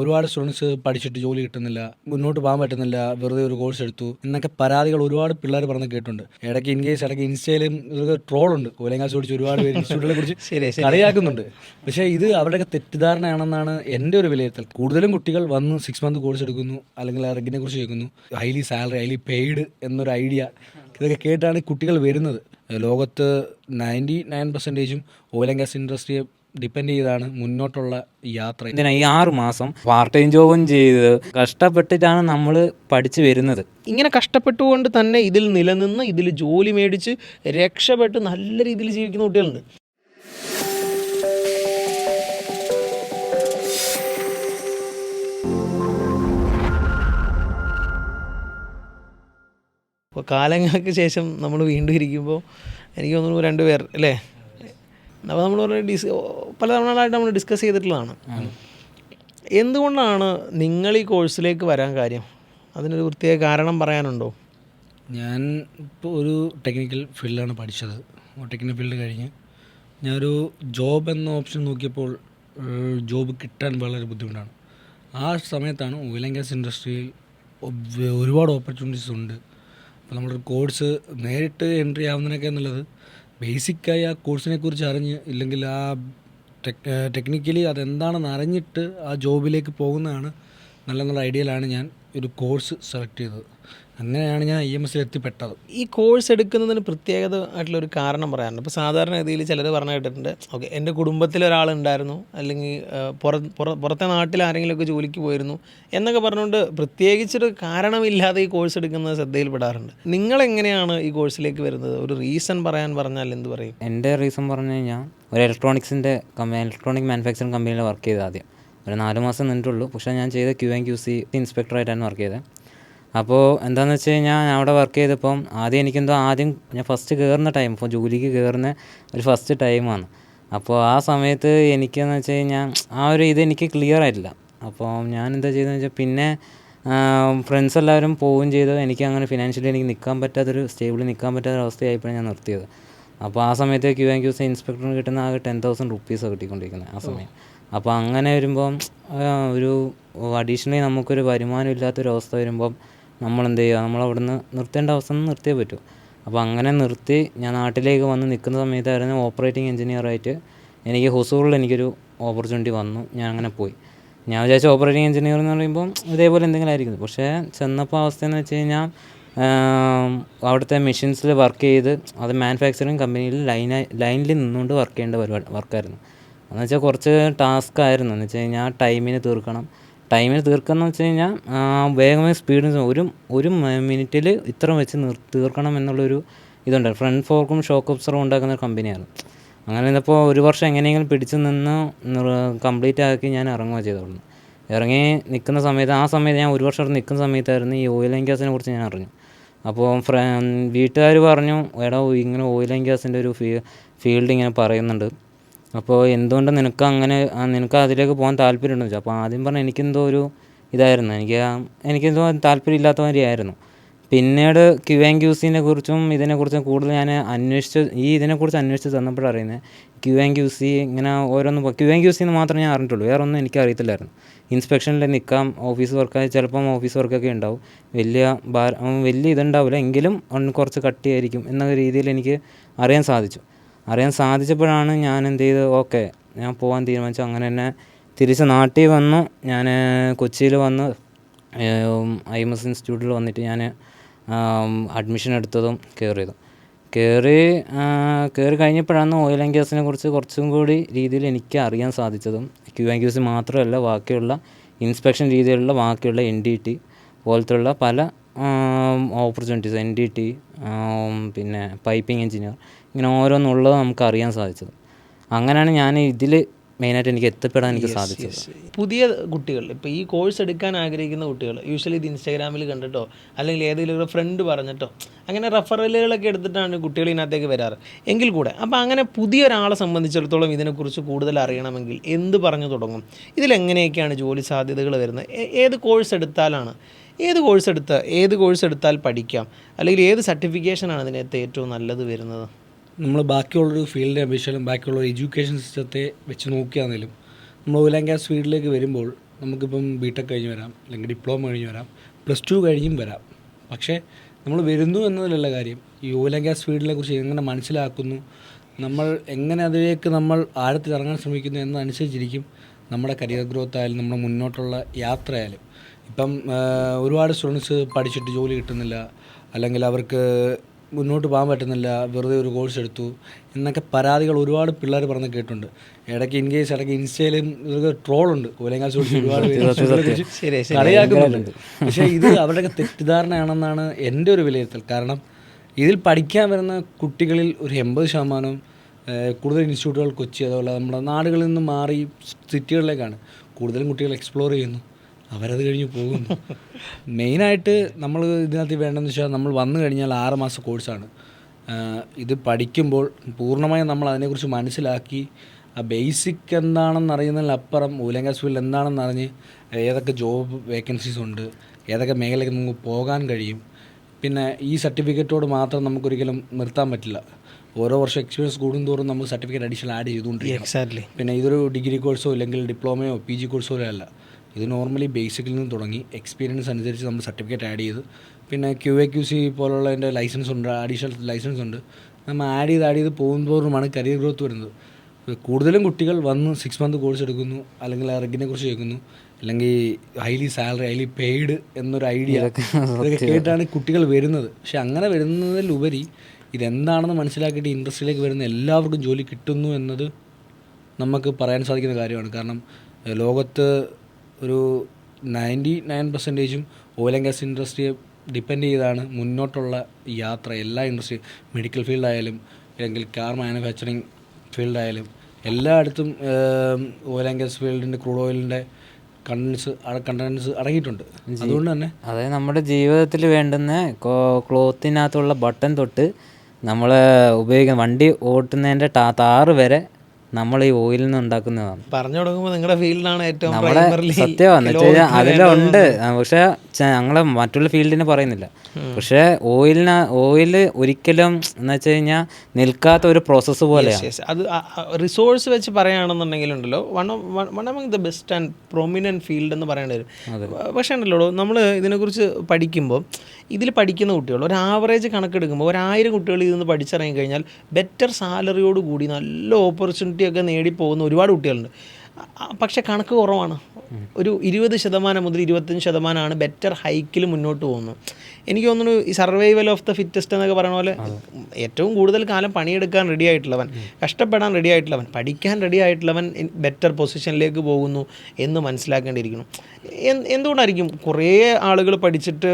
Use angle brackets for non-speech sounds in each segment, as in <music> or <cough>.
ഒരുപാട് സ്റ്റുഡൻസ് പഠിച്ചിട്ട് ജോലി കിട്ടുന്നില്ല മുന്നോട്ട് പോകാൻ പറ്റുന്നില്ല വെറുതെ ഒരു കോഴ്സ് എടുത്തു എന്നൊക്കെ പരാതികൾ ഒരുപാട് പിള്ളേർ പറഞ്ഞ് കേട്ടിട്ടുണ്ട്. ഇടയ്ക്ക് ഇൻ കേസ് ഇടയ്ക്ക് ഇൻസ്റ്റയിലും ട്രോളുണ്ട് കോലങ്ങാസ് പഠിച്ച് ഒരുപാട് പേര് ഇൻസ്റ്റിറ്റ്യൂട്ടിനെ കുറിച്ച് <laughs> കളിയാക്കുന്നുണ്ട്. പക്ഷേ ഇത് അവരുടെ തെറ്റിദ്ധാരണയാണെന്നാണ് എന്റെ ഒരു വിലയിരുത്തൽ. കൂടുതലും കുട്ടികൾ വന്ന് സിക്സ് മന്ത് കോഴ്സ് എടുക്കുന്നു അല്ലെങ്കിൽ ആ റെഗിനെ കുറിച്ച് കേൾക്കുന്നു. ഹൈലി സാലറി ഹൈലി പെയ്ഡ് എന്നൊരു ഐഡിയ ഇതൊക്കെ കേട്ടാണ് കുട്ടികൾ വരുന്നത്. ലോകത്ത് നയന്റി നയൻ പെർസെന്റേജും ഓയിൽ ആൻഡ് ഗ്യാസ് ഇൻഡസ്ട്രിയെ ഡിപ്പെൻഡ് ചെയ്താണ് മുന്നോട്ടുള്ള യാത്ര. ഇതിനാ ഈ ആറ് മാസം പാർട്ട് ടൈം ജോബും ചെയ്ത് കഷ്ടപ്പെട്ടിട്ടാണ് നമ്മൾ പഠിച്ചു വരുന്നത്. ഇങ്ങനെ കഷ്ടപ്പെട്ടുകൊണ്ട് തന്നെ ഇതിൽ നിലനിന്ന് ഇതിൽ ജോലി മേടിച്ച് രക്ഷപ്പെട്ട് നല്ല രീതിയിൽ ജീവിക്കുന്ന കുട്ടികളുണ്ട്. അപ്പോൾ കാലങ്ങൾക്ക് ശേഷം നമ്മൾ വീണ്ടും ഇരിക്കുമ്പോൾ എനിക്ക് തോന്നുന്നു രണ്ടുപേർ അല്ലേ? അപ്പോൾ നമ്മൾ പറഞ്ഞ ഡിസ് പല തവണകളായിട്ട് നമ്മൾ ഡിസ്കസ് ചെയ്തിട്ടുള്ളതാണ്. എന്തുകൊണ്ടാണ് നിങ്ങൾ ഈ കോഴ്സിലേക്ക് വരാൻ കാര്യം? അതിനൊരു പ്രത്യേക കാരണം പറയാനുണ്ടോ? ഞാൻ ഇപ്പോൾ ഒരു ടെക്നിക്കൽ ഫീൽഡിലാണ് പഠിച്ചത്. ടെക്നിക്കൽ ഫീൽഡ് കഴിഞ്ഞ് ഞാനൊരു ജോബ് എന്ന ഓപ്ഷൻ നോക്കിയപ്പോൾ ജോബ് കിട്ടാൻ വളരെ ബുദ്ധിമുട്ടാണ്. ആ സമയത്താണ് ഓയിൽ ആൻഡ് ഗ്യാസ് ഇൻഡസ്ട്രിയിൽ ഒരുപാട് ഓപ്പർച്യൂണിറ്റീസ് ഉണ്ട്. അപ്പോൾ നമ്മളൊരു കോഴ്സ് നേരിട്ട് എൻട്രി ആവുന്നതിനൊക്കെ എന്നുള്ളത് ബേസിക്കായി ആ കോഴ്സിനെ കുറിച്ച് അറിഞ്ഞ് ഇല്ലെങ്കിൽ ആ ടെക് ടെക്നിക്കലി അതെന്താണെന്ന് അറിഞ്ഞിട്ട് ആ ജോബിലേക്ക് പോകുന്നതാണ് നല്ല നല്ല ഐഡിയയിലാണ് ഞാൻ ഒരു കോഴ്സ് സെലക്ട് ചെയ്തത്. അങ്ങനെയാണ് ഞാൻ ഐ എം എസ് എത്തിപ്പെട്ടത്. ഈ കോഴ്സ് എടുക്കുന്നതിന് പ്രത്യേകത ആയിട്ടുള്ള ഒരു കാരണം പറയാറുണ്ട് ഇപ്പോൾ സാധാരണ ഗതിയിൽ ചിലർ പറഞ്ഞു കേട്ടിട്ടുണ്ട്. ഓക്കെ എന്റെ കുടുംബത്തിൽ ഒരാളുണ്ടായിരുന്നു അല്ലെങ്കിൽ ആ, പുറ പുറ- പുറത്തെ നാട്ടിൽ ആരെങ്കിലുമൊക്കെ ജോലിക്ക് പോയിരുന്നു എന്നൊക്കെ പറഞ്ഞുകൊണ്ട് പ്രത്യേകിച്ചൊരു കാരണമില്ലാതെ ഈ കോഴ്സ് എടുക്കുന്നത് ശ്രദ്ധയിൽപ്പെടാറുണ്ട്. നിങ്ങൾ എങ്ങനെയാണ് ഈ കോഴ്സിലേക്ക് വരുന്നത്? ഒരു റീസൺ പറയാൻ പറഞ്ഞാൽ എന്ത് പറയും? എന്റെ റീസൺ പറഞ്ഞു കഴിഞ്ഞാൽ ഒരു ഇലക്ട്രോണിക്സിന്റെ കമ്പനി ഇലക്ട്രോണിക് മാനുഫാക്ചറിങ് കമ്പനിയിൽ വർക്ക് ചെയ്ത് ആദ്യം. ഒരു നാല് മാസം നിന്നിട്ടുള്ളൂ. പക്ഷേ ഞാൻ ചെയ്ത ക്യു ആൻഡ് ക്യു സി ഇൻസ്പെക്ടറായിട്ടാണ് വർക്ക് ചെയ്തത്. അപ്പോൾ എന്താണെന്ന് വെച്ച് കഴിഞ്ഞാൽ ഞാൻ അവിടെ വർക്ക് ചെയ്തപ്പം ആദ്യം എനിക്കെന്തോ ആദ്യം ഞാൻ ഫസ്റ്റ് കയറുന്ന ടൈം ഇപ്പോൾ ജോലിക്ക് കയറുന്ന ഒരു ഫസ്റ്റ് ടൈമാണ് അപ്പോൾ ആ സമയത്ത് എനിക്കെന്ന് വെച്ച് കഴിഞ്ഞാൽ ആ ഒരു ഇത് എനിക്ക് ക്ലിയർ ആയിട്ടില്ല. അപ്പോൾ ഞാൻ എന്താ ചെയ്തതെന്ന് വെച്ചാൽ പിന്നെ ഫ്രണ്ട്സ് എല്ലാവരും പോവുകയും ചെയ്തു. എനിക്ക് അങ്ങനെ ഫിനാൻഷ്യലി എനിക്ക് നിൽക്കാൻ പറ്റാത്തൊരു സ്റ്റേബിളിൽ നിൽക്കാൻ പറ്റാത്ത അവസ്ഥയായിപ്പോൾ ഞാൻ നിർത്തിയത്. അപ്പോൾ ആ സമയത്ത് ക്യു ആൻഡ് ക്യൂസ് ഇൻസ്പെക്ടറിന് കിട്ടുന്ന ആകെ ടെൻ തൗസൻഡ് റുപ്പീസാണ് കിട്ടിക്കൊണ്ടിരിക്കുന്നത് ആ സമയം. അപ്പോൾ അങ്ങനെ വരുമ്പം ഒരു അഡീഷണലി നമുക്കൊരു വരുമാനം ഇല്ലാത്തൊരു അവസ്ഥ വരുമ്പം നമ്മൾ എന്ത് ചെയ്യുക നമ്മൾ അവിടുന്ന് നിർത്തേണ്ട അവസ്ഥ നിർത്തിയേ പറ്റൂ. അപ്പോൾ അങ്ങനെ നിർത്തി ഞാൻ നാട്ടിലേക്ക് വന്ന് നിൽക്കുന്ന സമയത്തായിരുന്നു ഓപ്പറേറ്റിംഗ് എഞ്ചിനീയറായിട്ട് എനിക്ക് ഹൊസൂറിൽ എനിക്കൊരു ഓപ്പർച്യൂണിറ്റി വന്നു. ഞാൻ അങ്ങനെ പോയി. ഞാൻ വിചാരിച്ച ഓപ്പറേറ്റിംഗ് എഞ്ചിനീയർ എന്ന് പറയുമ്പോൾ ഇതേപോലെ എന്തെങ്കിലും ആയിരിക്കും. പക്ഷേ ചെന്നപ്പോൾ അവസ്ഥ എന്ന് വെച്ച് കഴിഞ്ഞാൽ അവിടുത്തെ മെഷീൻസിൽ വർക്ക് ചെയ്ത് അത് മാനുഫാക്ചറിങ് കമ്പനിയിൽ ലൈനായി ലൈനിൽ നിന്നുകൊണ്ട് വർക്ക് ചെയ്യേണ്ട പരിപാടി വർക്കായിരുന്നു എന്ന് വെച്ചാൽ കുറച്ച് ടാസ്ക് ആയിരുന്നു. എന്ന് വെച്ച് കഴിഞ്ഞാൽ ടൈമിന് തീർക്കണം. ടൈമിന് തീർക്കണം വെച്ച് കഴിഞ്ഞാൽ വേഗമേ സ്പീഡിൽ ഒരു ഒരു മിനിറ്റിൽ ഇത്ര വെച്ച് തീർക്കണം എന്നുള്ളൊരു ഇതുണ്ട്. ഫ്രണ്ട് ഫോർക്കും ഷോക്ക് ഒബ്സറും ഉണ്ടാക്കുന്ന ഒരു കമ്പനിയാണ് അങ്ങനെ ഇരുന്നപ്പോൾ ഒരു വർഷം എങ്ങനെയെങ്കിലും പിടിച്ചു നിന്ന് കംപ്ലീറ്റ് ആക്കി ഞാൻ ഇറങ്ങുക ചെയ്തോളൂ. ഇറങ്ങി നിൽക്കുന്ന സമയത്ത് ആ സമയത്ത് ഞാൻ ഒരു വർഷം അവിടെ നിൽക്കുന്ന സമയത്തായിരുന്നു ഈ ഓയിൽ ആൻഡ് ഗ്യാസിനെ കുറിച്ച് ഞാൻ അറിഞ്ഞു അപ്പോൾ വീട്ടുകാർ പറഞ്ഞു എടാ ഇങ്ങനെ ഓയിൽ ആൻഡ് ഗ്യാസിന്റെ ഒരു ഫീ ഫീൽഡ് ഇങ്ങനെ പറയുന്നുണ്ട്. അപ്പോൾ എന്തുകൊണ്ട് നിനക്ക് അങ്ങനെ നിനക്ക് അതിലേക്ക് പോകാൻ താല്പര്യമുണ്ടെന്ന് വെച്ചാൽ അപ്പോൾ ആദ്യം പറഞ്ഞാൽ എനിക്കെന്തോ ഒരു ഇതായിരുന്നു. എനിക്ക് എനിക്കെന്തോ താല്പര്യം ഇല്ലാത്ത മാതിരിയായിരുന്നു പിന്നീട് ക്യു ആൻഡ് ക്യൂസിനെ കുറിച്ചും ഇതിനെക്കുറിച്ചും കൂടുതൽ ഞാൻ അന്വേഷിച്ച് ഈ ഇതിനെക്കുറിച്ച് അന്വേഷിച്ച് തന്നപ്പോഴാണ് അറിയുന്നത് ക്യു ആൻഡ് ക്യു സി ഇങ്ങനെ ഓരോന്ന് ക്യു ക്യു സി എന്ന് മാത്രമേ ഞാൻ അറിഞ്ഞിട്ടുള്ളൂ. വേറെ ഒന്നും എനിക്ക് അറിയത്തില്ലായിരുന്നു. ഇൻസ്പെക്ഷനിൽ നിൽക്കാം ഓഫീസ് വർക്ക് ചിലപ്പം ഓഫീസ് വർക്കൊക്കെ ഉണ്ടാവും. വലിയ ഭാര വലിയ ഇതുണ്ടാവില്ല. എങ്കിലും കുറച്ച് കട്ടിയായിരിക്കും എന്ന രീതിയിൽ എനിക്ക് അറിയാൻ സാധിച്ചു. അറിയാൻ സാധിച്ചപ്പോഴാണ് ഞാൻ എന്ത് ചെയ്തത് ഓക്കെ ഞാൻ പോകാൻ തീരുമാനിച്ചു. അങ്ങനെ തന്നെ തിരിച്ച് നാട്ടിൽ വന്നു. ഞാൻ കൊച്ചിയിൽ വന്ന് ഐ എം എസ് ഇൻസ്റ്റിറ്റ്യൂട്ടിൽ വന്നിട്ട് ഞാൻ അഡ്മിഷൻ എടുത്തതും കയറിയതും. കയറി കയറി കഴിഞ്ഞപ്പോഴാണ് ഓയിൽ ആൻഡ് ഗ്യാസിനെ കുറിച്ച് കുറച്ചും കൂടി രീതിയിൽ എനിക്ക് അറിയാൻ സാധിച്ചതും ക്യു ആൻഡ് ക്യൂസ് മാത്രമല്ല ബാക്കിയുള്ള ഇൻസ്പെക്ഷൻ രീതിയിലുള്ള ബാക്കിയുള്ള എൻ ഡി ടി പോലത്തുള്ള പല ഓപ്പർച്യൂണിറ്റീസ് എൻ ഡി ടി പിന്നെ പൈപ്പിംഗ് എഞ്ചിനീയർ ഇങ്ങനെ ഓരോന്നുള്ളത് നമുക്ക് അറിയാൻ സാധിച്ചത്. അങ്ങനെയാണ് ഞാൻ ഇതിൽ മെയിനായിട്ട് എനിക്ക് എത്തിപ്പെടാൻ എനിക്ക് സാധിച്ചത്. പുതിയ കുട്ടികൾ ഇപ്പോൾ ഈ കോഴ്സ് എടുക്കാൻ ആഗ്രഹിക്കുന്ന കുട്ടികൾ യൂഷ്വലി ഇത് ഇൻസ്റ്റാഗ്രാമിൽ കണ്ടിട്ടോ അല്ലെങ്കിൽ ഏതെങ്കിലും ഒരു ഫ്രണ്ട് പറഞ്ഞിട്ടോ അങ്ങനെ റെഫറലുകളൊക്കെ എടുത്തിട്ടാണ് കുട്ടികൾ ഇതിനകത്തേക്ക് വരാറ്. എങ്കിൽ കൂടെ അപ്പോൾ അങ്ങനെ പുതിയ ഒരാളെ സംബന്ധിച്ചിടത്തോളം ഇതിനെക്കുറിച്ച് കൂടുതൽ അറിയണമെങ്കിൽ എന്ത് പറഞ്ഞു തുടങ്ങും? ഇതിലെങ്ങനെയൊക്കെയാണ് ജോലി സാധ്യതകൾ വരുന്നത്? ഏത് കോഴ്സ് എടുത്താലാണ് ഏത് കോഴ്സ് എടുത്ത ഏത് കോഴ്സ് എടുത്താൽ പഠിക്കാം? അല്ലെങ്കിൽ ഏത് സർട്ടിഫിക്കേഷനാണ് ഇതിനകത്ത് ഏറ്റവും നല്ലത് വരുന്നത്? നമ്മൾ ബാക്കിയുള്ളൊരു ഫീൽഡിനെ അപേക്ഷിച്ചാലും ബാക്കിയുള്ള എഡ്യൂക്കേഷൻ സിസ്റ്റത്തെ വെച്ച് നോക്കിയാണെങ്കിലും നമ്മൾ ഓയിൽ ഗ്യാസ് ഫീൽഡിലേക്ക് വരുമ്പോൾ നമുക്കിപ്പം ബി ടെക് കഴിഞ്ഞ് വരാം അല്ലെങ്കിൽ ഡിപ്ലോമ കഴിഞ്ഞ് വരാം പ്ലസ് ടു കഴിഞ്ഞും വരാം. പക്ഷേ നമ്മൾ വരുന്നു എന്നതിലുള്ള കാര്യം ഈ ഓയിൽ ആൻഡ് ഗ്യാസ് ഫീൽഡിനെ കുറിച്ച് എങ്ങനെ മനസ്സിലാക്കുന്നു നമ്മൾ എങ്ങനെ അതിലേക്ക് നമ്മൾ ആഴത്തിൽ ഇറങ്ങാൻ ശ്രമിക്കുന്നു എന്നതനുസരിച്ചിരിക്കും നമ്മുടെ കരിയർ ഗ്രോത്ത് ആയാലും നമ്മുടെ മുന്നോട്ടുള്ള യാത്ര ആയാലും ഇപ്പം ഒരുപാട് സ്റ്റുഡൻസ് പഠിച്ചിട്ട് ജോലി കിട്ടുന്നില്ല. അല്ലെങ്കിൽ അവർക്ക് മുന്നോട്ട് പോകാൻ പറ്റുന്നില്ല. വെറുതെ ഒരു കോഴ്സ് എടുത്തു. എന്നൊക്കെ പരാതികൾ ഒരുപാട് പിള്ളേർ പറഞ്ഞ് കേട്ടിട്ടുണ്ട്. ഇടയ്ക്ക് ഇൻ കേസ് ഇടയ്ക്ക് ഇൻസ്റ്റയിലും ഇതൊക്കെ ട്രോളുണ്ട് കോലങ്ങാൽ കുറിച്ച് ഒരുപാട് കളിയാക്കുന്നുണ്ട്. പക്ഷേ ഇത് അവരുടെയൊക്കെ തെറ്റിദ്ധാരണയാണെന്നാണ് എന്റെ ഒരു വിലയിരുത്തൽ. കാരണം ഇതിൽ പഠിക്കാൻ വരുന്ന കുട്ടികളിൽ ഒരു എൺപത് ശതമാനം കൂടുതൽ ഇൻസ്റ്റിറ്റ്യൂട്ടുകൾ കൊച്ചി അതുപോലെ നമ്മുടെ നാടുകളിൽ നിന്ന് മാറി സിറ്റികളിലേക്കാണ് കൂടുതലും കുട്ടികൾ എക്സ്പ്ലോർ ചെയ്യുന്നു. അവരത് കഴിഞ്ഞ് പോകുന്നു. മെയിനായിട്ട് നമ്മൾ ഇതിനകത്ത് വേണ്ടതെന്ന് വെച്ചാൽ നമ്മൾ വന്നു കഴിഞ്ഞാൽ ആറ് മാസം കോഴ്സാണ്. ഇത് പഠിക്കുമ്പോൾ പൂർണമായും നമ്മൾ അതിനെക്കുറിച്ച് മനസ്സിലാക്കി ആ ബേസിക് എന്താണെന്ന് അറിയുന്നതിലപ്പുറം ഊലങ്കാസ് ഫീൽഡ് എന്താണെന്ന് അറിഞ്ഞ് ഏതൊക്കെ ജോബ് വേക്കൻസീസ് ഉണ്ട് ഏതൊക്കെ മേഖലയ്ക്ക് നമുക്ക് പോകാൻ കഴിയും. പിന്നെ ഈ സർട്ടിഫിക്കറ്റോട് മാത്രം നമുക്കൊരിക്കലും നിർത്താൻ പറ്റില്ല. ഓരോ വർഷം എക്സ്പീരിയൻസ് കൂടുന്തോറും നമുക്ക് സർട്ടിഫിക്കറ്റ് അഡീഷണൽ ആഡ് ചെയ്തുകൊണ്ടിരിക്കും എക്സാക്ട്ലി പിന്നെ ഇതൊരു ഡിഗ്രി കോഴ്സോ അല്ലെങ്കിൽ ഡിപ്ലോമയോ പി ജി കോഴ്സോ അല്ല. ഇത് നോർമലി ബേസിക്കിൽ നിന്ന് തുടങ്ങി. എക്സ്പീരിയൻസ് അനുസരിച്ച് നമ്മൾ സർട്ടിഫിക്കറ്റ് ആഡ് ചെയ്ത്. പിന്നെ ക്യു എ ക്യു സി പോലുള്ളതിന്റെ ലൈസൻസ് ഉണ്ട് അഡീഷണൽ ലൈസൻസ് ഉണ്ട്. നമ്മൾ ആഡ് ചെയ്ത് ആഡ് ചെയ്ത് പോകുമ്പോഴുമാണ് കരിയർ ഗ്രോത്ത് വരുന്നത്. കൂടുതലും കുട്ടികൾ വന്ന് സിക്സ് മന്ത് കോഴ്സ് എടുക്കുന്നു അല്ലെങ്കിൽ ആ റെഗിനെ കുറിച്ച് കേൾക്കുന്നു അല്ലെങ്കിൽ ഹൈലി സാലറി ഹൈലി പെയ്ഡ് എന്നൊരു ഐഡിയ ഇതൊക്കെ കേട്ടാണ് കുട്ടികൾ വരുന്നത്. പക്ഷെ അങ്ങനെ വരുന്നതിലുപരി ഇതെന്താണെന്ന് മനസ്സിലാക്കിയിട്ട് ഇൻഡസ്ട്രിയിലേക്ക് വരുന്ന എല്ലാവർക്കും ജോലി കിട്ടുന്നു എന്നത് നമുക്ക് പറയാൻ സാധിക്കുന്ന കാര്യമാണ്. കാരണം ലോകത്ത് ഒരു നയന്റി നയൻ പെർസെന്റേജും ഓയിൽ ആൻഡ് ഗ്യാസ് ഇൻഡസ്ട്രിയെ ഡിപ്പെൻഡ് ചെയ്താണ് മുന്നോട്ടുള്ള യാത്ര. എല്ലാ ഇൻഡസ്ട്രിയും മെഡിക്കൽ ഫീൽഡായാലും അല്ലെങ്കിൽ കാർ മാനുഫാക്ചറിങ് ഫീൽഡായാലും എല്ലായിടത്തും ഓയിൽ ആൻഡ് ഗ്യാസ് ഫീൽഡിന്റെ ക്രൂഡ് ഓയിലിന്റെ കണ്ടൻസ് കണ്ടൻസ് അടങ്ങിയിട്ടുണ്ട്. അതുകൊണ്ട് തന്നെ അതായത് നമ്മുടെ ജീവിതത്തിൽ വേണ്ടുന്ന ക്ലോത്തിനകത്തുള്ള ബട്ടൺ തൊട്ട് നമ്മൾ ഉപയോഗിക്കുന്ന വണ്ടി ഓട്ടുന്നതിന്റെ ടാ താറ് വരെ നമ്മൾ ഈ ഓയിലിൽ നിന്ന് ഉണ്ടാക്കുന്നതാണ് പറഞ്ഞു തുടങ്ങുമ്പോൾ നിങ്ങളുടെ ഫീൽഡാണ് ഏറ്റവും primarily സത്യമാണ് വെച്ച് കഴിഞ്ഞാൽ ലോകത്ത് അതിലുണ്ട് പക്ഷേ ഞങ്ങളെ മറ്റുള്ള ഫീൽഡിനെ പറയുന്നില്ല. പക്ഷേ ഓയിലിന് ഓയിൽ ഒരിക്കലും എന്ന് വെച്ച് കഴിഞ്ഞാൽ നിൽക്കാത്ത ഒരു പ്രോസസ്സ് പോലെയാണ് അത് റിസോഴ്സ് വെച്ച് പറയുകയാണെന്നുണ്ടെങ്കിലുണ്ടല്ലോ one one among the best and prominent field എന്ന് പറയേണ്ടി വരും. പക്ഷേ ഉണ്ടല്ലോ നമ്മൾ ഇതിനെക്കുറിച്ച് പഠിക്കുമ്പോൾ ഇതിൽ പഠിക്കുന്ന കുട്ടികൾ ഒരു ആവറേജ് കണക്കെടുക്കുമ്പോൾ ഒരായിരം കുട്ടികൾ ഇതിൽ നിന്ന് പഠിച്ചിറങ്ങി കഴിഞ്ഞാൽ ബെറ്റർ സാലറിയോട് കൂടി നല്ല ഓപ്പർച്യൂണിറ്റി ഒക്കെ നേടിപ്പോകുന്ന ഒരുപാട് കുട്ടികളുണ്ട്. പക്ഷേ കണക്ക് കുറവാണ്. ഒരു ഇരുപത് ശതമാനം മുതൽ ഇരുപത്തഞ്ച് ശതമാനമാണ് ബെറ്റർ ഹൈക്കിൽ മുന്നോട്ട് പോകുന്നത്. എനിക്ക് തോന്നുന്നു ഈ സർവൈവൽ ഓഫ് ദ ഫിറ്റസ്റ്റ് എന്നൊക്കെ പറയുന്ന പോലെ ഏറ്റവും കൂടുതൽ കാലം പണിയെടുക്കാൻ റെഡി ആയിട്ടുള്ളവൻ കഷ്ടപ്പെടാൻ റെഡി ആയിട്ടുള്ളവൻ പഠിക്കാൻ റെഡി ആയിട്ടുള്ളവൻ ബെറ്റർ പൊസിഷനിലേക്ക് പോകുന്നു എന്ന് മനസ്സിലാക്കേണ്ടിയിരിക്കുന്നു. എന്ത് എന്തുകൊണ്ടായിരിക്കും കുറേ ആളുകൾ പഠിച്ചിട്ട്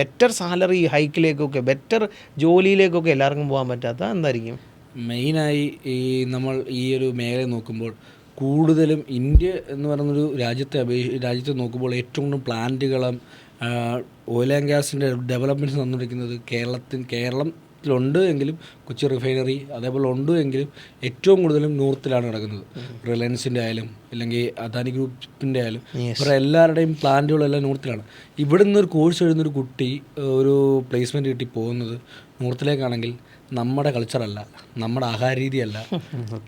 ബെറ്റർ സാലറി ഹൈക്കിലേക്കൊക്കെ ബെറ്റർ ജോലിയിലേക്കൊക്കെ എല്ലാവർക്കും പോകാൻ പറ്റാത്ത എന്തായിരിക്കും? മെയിനായി ഈ നമ്മൾ ഈ ഒരു മേഖല നോക്കുമ്പോൾ കൂടുതലും ഇന്ത്യ എന്ന് പറയുന്നൊരു രാജ്യത്തെ അപേക്ഷ രാജ്യത്തെ നോക്കുമ്പോൾ ഏറ്റവും കൂടുതൽ പ്ലാന്റുകളും ഓയിൽ ആൻഡ് ഗ്യാസിന്റെ ഡെവലപ്മെന്റ്സ് തന്നിരിക്കുന്നത് കേരളത്തിൽ കേരളത്തിലുണ്ട് എങ്കിലും കൊച്ചി റിഫൈനറി അതേപോലെ ഉണ്ട് എങ്കിലും ഏറ്റവും കൂടുതലും നോർത്തിലാണ് നടക്കുന്നത്. റിലയൻസിന്റെ ആയാലും അല്ലെങ്കിൽ അദാനി ഗ്രൂപ്പിന്റെ ആയാലും. ഇവരുടെ എല്ലാവരുടെയും പ്ലാന്റുകളെല്ലാം നോർത്തിലാണ് ഇവിടെ നിന്ന് ഒരു കോഴ്സ് എഴുതുന്നൊരു കുട്ടി ഒരു പ്ലേസ്മെന്റ് കിട്ടി പോകുന്നത് നോർത്തിലേക്കാണെങ്കിൽ നമ്മുടെ കൾച്ചറല്ല നമ്മുടെ ആഹാര രീതിയല്ല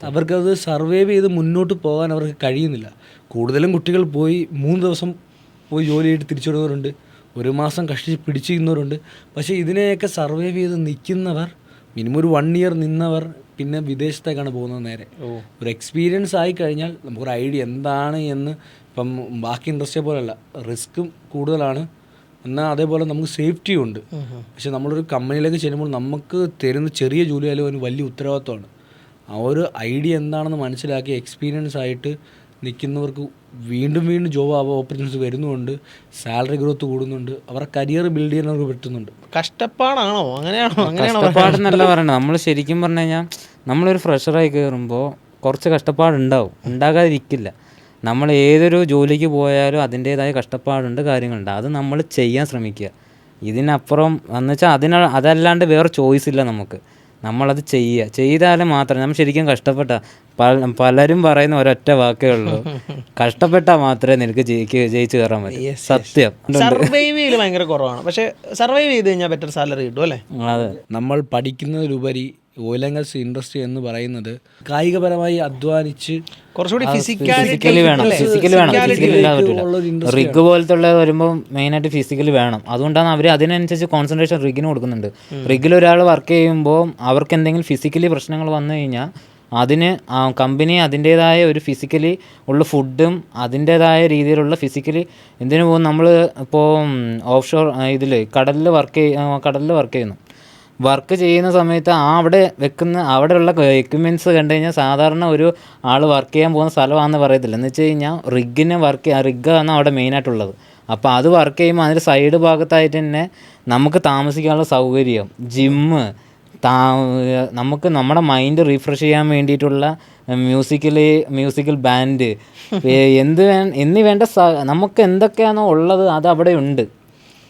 അവർക്കത് സർവൈവ് ചെയ്ത് മുന്നോട്ട് പോകാൻ അവർക്ക് കഴിയുന്നില്ല. കൂടുതലും കുട്ടികൾ പോയി മൂന്ന് ദിവസം പോയി ജോലി ചെയ്തിട്ട് തിരിച്ചു വരുന്നവരുണ്ട്. ഒരു മാസം കഷ്ടിച്ച് പിടിച്ചിരിക്കുന്നവരുണ്ട് പക്ഷേ ഇതിനെയൊക്കെ സർവൈവ് ചെയ്ത് നിൽക്കുന്നവർ മിനിമം ഒരു വൺ ഇയർ നിന്നവർ പിന്നെ വിദേശത്തേക്കാണ് പോകുന്നത് നേരെ. ഒരു എക്സ്പീരിയൻസ് ആയി കഴിഞ്ഞാൽ നമുക്കൊരു ഐഡിയ എന്താണ് എന്ന് ഇപ്പം ബാക്കി ഇൻഡസ്ട്രിയെ പോലെയല്ല റിസ്ക്കും കൂടുതലാണ്. എന്നാൽ അതേപോലെ നമുക്ക് സേഫ്റ്റിയും ഉണ്ട്. പക്ഷെ നമ്മളൊരു കമ്പനിയിലേക്ക് ചെല്ലുമ്പോൾ നമുക്ക് തരുന്ന ചെറിയ ജോലി ആയാലും ഒരു വലിയ ഉത്തരവാദിത്വമാണ്. ആ ഒരു ഐഡിയ എന്താണെന്ന് മനസ്സിലാക്കി എക്സ്പീരിയൻസ് ആയിട്ട് നിൽക്കുന്നവർക്ക് വീണ്ടും വീണ്ടും ജോബ് ഓപ്പർച്യൂണിറ്റീസ് വരുന്നുണ്ട്. സാലറി ഗ്രോത്ത് കൂടുന്നുണ്ട്. അവരുടെ കരിയർ ബിൽഡ് ചെയ്യാൻ അവർക്ക് പറ്റുന്നുണ്ട്. കഷ്ടപ്പാടാണോ? അങ്ങനെയാണോ? അങ്ങനെയാണോ കഷ്ടപ്പാടെന്നല്ല പറയണത്. നമ്മൾ ശരിക്കും പറഞ്ഞു കഴിഞ്ഞാൽ നമ്മളൊരു ഫ്രഷറായി കയറുമ്പോൾ കുറച്ച് കഷ്ടപ്പാടുണ്ടാവും. ഉണ്ടാകാതിരിക്കില്ല. നമ്മൾ ഏതൊരു ജോലിക്ക് പോയാലും അതിന്റേതായ കഷ്ടപ്പാടുണ്ട് കാര്യങ്ങളുണ്ട്. അത് നമ്മൾ ചെയ്യാൻ ശ്രമിക്കുക. ഇതിനപ്പുറം എന്ന് വെച്ചാൽ അതിന അതല്ലാണ്ട് വേറെ ചോയ്സ് ഇല്ല നമുക്ക്. നമ്മളത് ചെയ്യുക. ചെയ്താൽ മാത്രമേ നമ്മൾ ശരിക്കും കഷ്ടപ്പെട്ട. പലരും പറയുന്ന ഒരൊറ്റ വാക്കേ ഉള്ളൂ. <laughs> കഷ്ടപ്പെട്ടാൽ മാത്രമേ നിനക്ക് ജയിക്ക് ജയിച്ച് കയറാൻ പറ്റൂ. സത്യം. സർവൈവ് ചെയ്യൽ ഭയങ്കര കുറവാണ്. പക്ഷേ സർവൈവ് ചെയ്ത് കഴിഞ്ഞാൽ ബെറ്റർ സാലറി കിട്ടും അല്ലേ? അതെ. നമ്മൾ പഠിക്കുന്നതിലുപരി ഓയിൽ ആൻഡ് ഇൻഡസ്ട്രി എന്ന് പറയുന്നത് കായികപരമായി അധ്വാനിച്ച് കുറച്ചുകൂടി ഫിസിക്കലി വേണം. ഫിസിക്കലി വേണം. ഫിസിക്കലി ഇല്ലാതെ പറ്റില്ല റിഗ് പോലത്തെ ഉള്ളത് വരുമ്പോൾ മെയിനായിട്ട് ഫിസിക്കലി വേണം. അതുകൊണ്ടാണ് അവർ അതിനനുസരിച്ച് കോൺസെൻട്രേഷൻ റിഗിന് കൊടുക്കുന്നുണ്ട്. റിഗിൽ ഒരാൾ വർക്ക് ചെയ്യുമ്പോൾ അവർക്ക് എന്തെങ്കിലും ഫിസിക്കലി പ്രശ്നങ്ങൾ വന്നു കഴിഞ്ഞാൽ അതിന് കമ്പനി അതിന്റേതായ ഒരു ഫിസിക്കലി ഉള്ള ഫുഡും അതിന്റേതായ രീതിയിലുള്ള ഫിസിക്കലി എന്തിനു പോകും? നമ്മൾ ഇപ്പോൾ ഓഫ് ഷോർ ഇതിൽ കടലിൽ വർക്ക് കടലിൽ വർക്ക് ചെയ്യുന്നു. വർക്ക് ചെയ്യുന്ന സമയത്ത് ആ അവിടെ വെക്കുന്ന അവിടെയുള്ള എക്യുപ്മെന്റ്സ് കണ്ടു കഴിഞ്ഞാൽ സാധാരണ ഒരു ആൾ വർക്ക് ചെയ്യാൻ പോകുന്ന സ്ഥലമാണെന്ന് പറയത്തില്ല. എന്ന് വെച്ച് കഴിഞ്ഞാൽ റിഗിന് വർക്ക് റിഗാണ് അവിടെ മെയിനായിട്ടുള്ളത് അപ്പോൾ അത് വർക്ക് ചെയ്യുമ്പോൾ അതിന്റെ സൈഡ് ഭാഗത്തായിട്ട് തന്നെ നമുക്ക് താമസിക്കാനുള്ള സൗകര്യം ജിമ്മ് താ നമുക്ക് നമ്മുടെ മൈൻഡ് റിഫ്രഷ് ചെയ്യാൻ വേണ്ടിയിട്ടുള്ള മ്യൂസിക്കലി മ്യൂസിക്കൽ ബാൻഡ് എന്ത് വേ എന്നി വേണ്ട നമുക്ക് എന്തൊക്കെയാണോ ഉള്ളത് അത് അവിടെ ഉണ്ട്.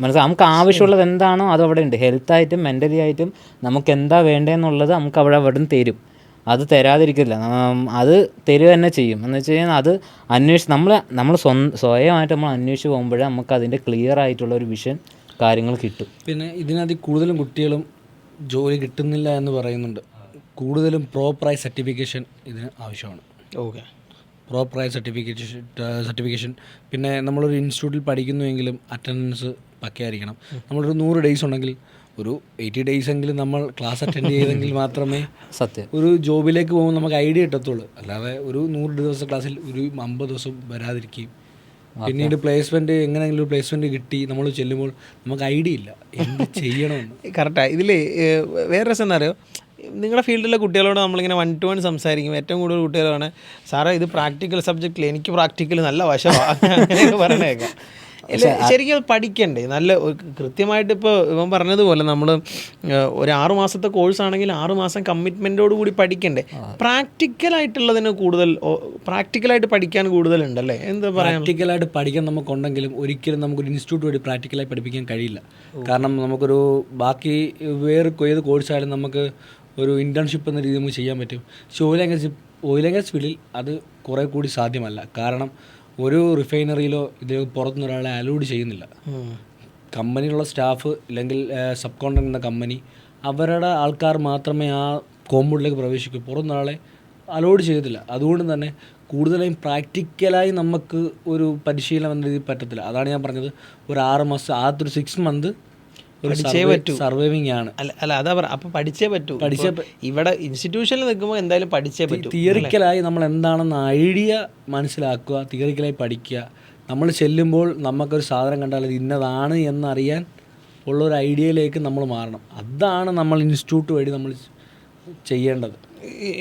മനസ്സിലായി നമുക്ക് ആവശ്യമുള്ളത് എന്താണോ അത് അവിടെ ഉണ്ട് ഹെൽത്തായിട്ടും മെന്റലി ആയിട്ടും നമുക്ക് എന്താ വേണ്ടതെന്നുള്ളത് നമുക്ക് അവിടെ അവിടെ നിന്ന് തരും. അത് തരാതിരിക്കില്ല. അത് തരുക തന്നെ ചെയ്യും. എന്ന് വെച്ച് കഴിഞ്ഞാൽ അത് അന്വേഷിച്ച് നമ്മൾ നമ്മൾ സ്വന്തം സ്വയമായിട്ട് നമ്മൾ അന്വേഷിച്ച് പോകുമ്പോഴേ നമുക്ക് അതിന്റെ ക്ലിയർ ആയിട്ടുള്ള ഒരു വിഷൻ കാര്യങ്ങൾ കിട്ടും. പിന്നെ ഇതിനകത്ത് കൂടുതലും കുട്ടികളും ജോലി കിട്ടുന്നില്ല എന്ന് പറയുന്നുണ്ട്. കൂടുതലും പ്രോപ്പറായ സർട്ടിഫിക്കേഷൻ ഇതിന് ആവശ്യമാണ്. ഓക്കെ. പ്രോപ്പറായ സർട്ടിഫിക്കേഷൻ സർട്ടിഫിക്കേഷൻ പിന്നെ നമ്മളൊരു ഇൻസ്റ്റിറ്റ്യൂട്ടിൽ പഠിക്കുന്നുവെങ്കിലും അറ്റൻഡൻസ് പക്കയായിരിക്കണം നമ്മളൊരു നൂറ് ഡേയ്സ് ഉണ്ടെങ്കിൽ ഒരു എയ്റ്റി ഡേയ്സ് എങ്കിലും നമ്മൾ ക്ലാസ് അറ്റൻഡ് ചെയ്തെങ്കിൽ മാത്രമേ സത്യം. ഒരു ജോബിലേക്ക് പോകുമ്പോൾ നമുക്ക് ഐഡിയ കിട്ടത്തുള്ളൂ. അല്ലാതെ ഒരു നൂറ് ദിവസം ക്ലാസ്സിൽ ഒരു അമ്പത് ദിവസം വരാതിരിക്കുകയും പിന്നീട് പ്ലേസ്മെന്റ് എങ്ങനെയെങ്കിലും ഒരു പ്ലേസ്മെന്റ് കിട്ടി നമ്മൾ ചെല്ലുമ്പോൾ നമുക്ക് ഐഡിയ ഇല്ല. എന്ത് ചെയ്യണമെന്ന്? <laughs> കറക്റ്റാണ് ഇതിൽ വേറെ രസം എന്താ അറിയോ? നിങ്ങളുടെ ഫീൽഡിലെ കുട്ടികളോട് നമ്മളിങ്ങനെ വൺ ടു വൺ സംസാരിക്കും. ഏറ്റവും കൂടുതൽ കുട്ടികളാണ് സാറേ ഇത് പ്രാക്ടിക്കൽ സബ്ജക്റ്റിൽ എനിക്ക് പ്രാക്ടിക്കൽ നല്ല വശമാണ് <laughs> അങ്ങനെയൊക്കെ ഇല്ല, ശരിക്കും അത് പഠിക്കണ്ടേ? നല്ല കൃത്യമായിട്ട് ഇപ്പോൾ ഇവൻ പറഞ്ഞതുപോലെ നമ്മൾ ഒരു ആറു മാസത്തെ കോഴ്സ് ആണെങ്കിൽ ആറു മാസം കമ്മിറ്റ്മെന്റോട് കൂടി പഠിക്കണ്ടേ? പ്രാക്ടിക്കലായിട്ടുള്ളതിന് കൂടുതൽ പ്രാക്ടിക്കലായിട്ട് പഠിക്കാൻ കൂടുതലുണ്ടല്ലേ? എന്താ പറയുക പ്രാക്ടിക്കലായിട്ട് പഠിക്കാൻ നമുക്കുണ്ടെങ്കിലും ഒരിക്കലും നമുക്കൊരു ഇൻസ്റ്റിറ്റ്യൂട്ട് വഴി പ്രാക്ടിക്കലായി പഠിപ്പിക്കാൻ കഴിയില്ല. കാരണം നമുക്കൊരു ബാക്കി വേറെ ഏത് കോഴ്സായാലും നമുക്ക് ഒരു ഇന്റേൺഷിപ്പ് എന്ന രീതിയിൽ നമുക്ക് ചെയ്യാൻ പറ്റും. പക്ഷേ oil and gas oil and ഫീൽഡിൽ അത് കുറേ കൂടി സാധ്യമല്ല. കാരണം ഒരു റിഫൈനറിയിലോ ഇതിൽ പുറത്തുനിന്ന് ഒരാളെ അലോഡ് ചെയ്യുന്നില്ല. കമ്പനിയിലുള്ള സ്റ്റാഫ് അല്ലെങ്കിൽ സബ് കോൺട്രാക്ട് എന്ന കമ്പനി അവരുടെ ആൾക്കാർ മാത്രമേ ആ കോമ്പൗണ്ടിലേക്ക് പ്രവേശിക്കൂ. പുറത്തൊരാളെ അലോഡ് ചെയ്തില്ല അതുകൊണ്ട് തന്നെ കൂടുതലായും പ്രാക്ടിക്കലായി നമുക്ക് ഒരു പരിശീലനം എന്ന രീതിയിൽ പറ്റത്തില്ല. അതാണ് ഞാൻ പറഞ്ഞത്. ഒരു ആറ് മാസം ആദ്യത്തെ ഒരു സിക്സ് മന്ത് ഒരു സർവൈവിങ് ആണ്. അല്ല അല്ല അതാ പറ അപ്പോൾ പഠിച്ചേ പറ്റൂ. പഠിച്ചേ ഇവിടെ ഇൻസ്റ്റിറ്റ്യൂഷനിൽ നിൽക്കുമ്പോൾ എന്തായാലും പഠിച്ചേ പറ്റൂ തിയറിക്കലായി നമ്മൾ എന്താണെന്ന് ഐഡിയ മനസ്സിലാക്കുക തിയറിക്കലായി പഠിക്കുക. നമ്മൾ ചെല്ലുമ്പോൾ നമുക്കൊരു സാധനം കണ്ടാൽ ഇത് ഇന്നതാണ് എന്നറിയാൻ ഉള്ള ഒരു ഐഡിയയിലേക്ക് നമ്മൾ മാറണം. അതാണ് നമ്മൾ ഇൻസ്റ്റിറ്റ്യൂട്ട് വഴി നമ്മൾ ചെയ്യേണ്ടത്.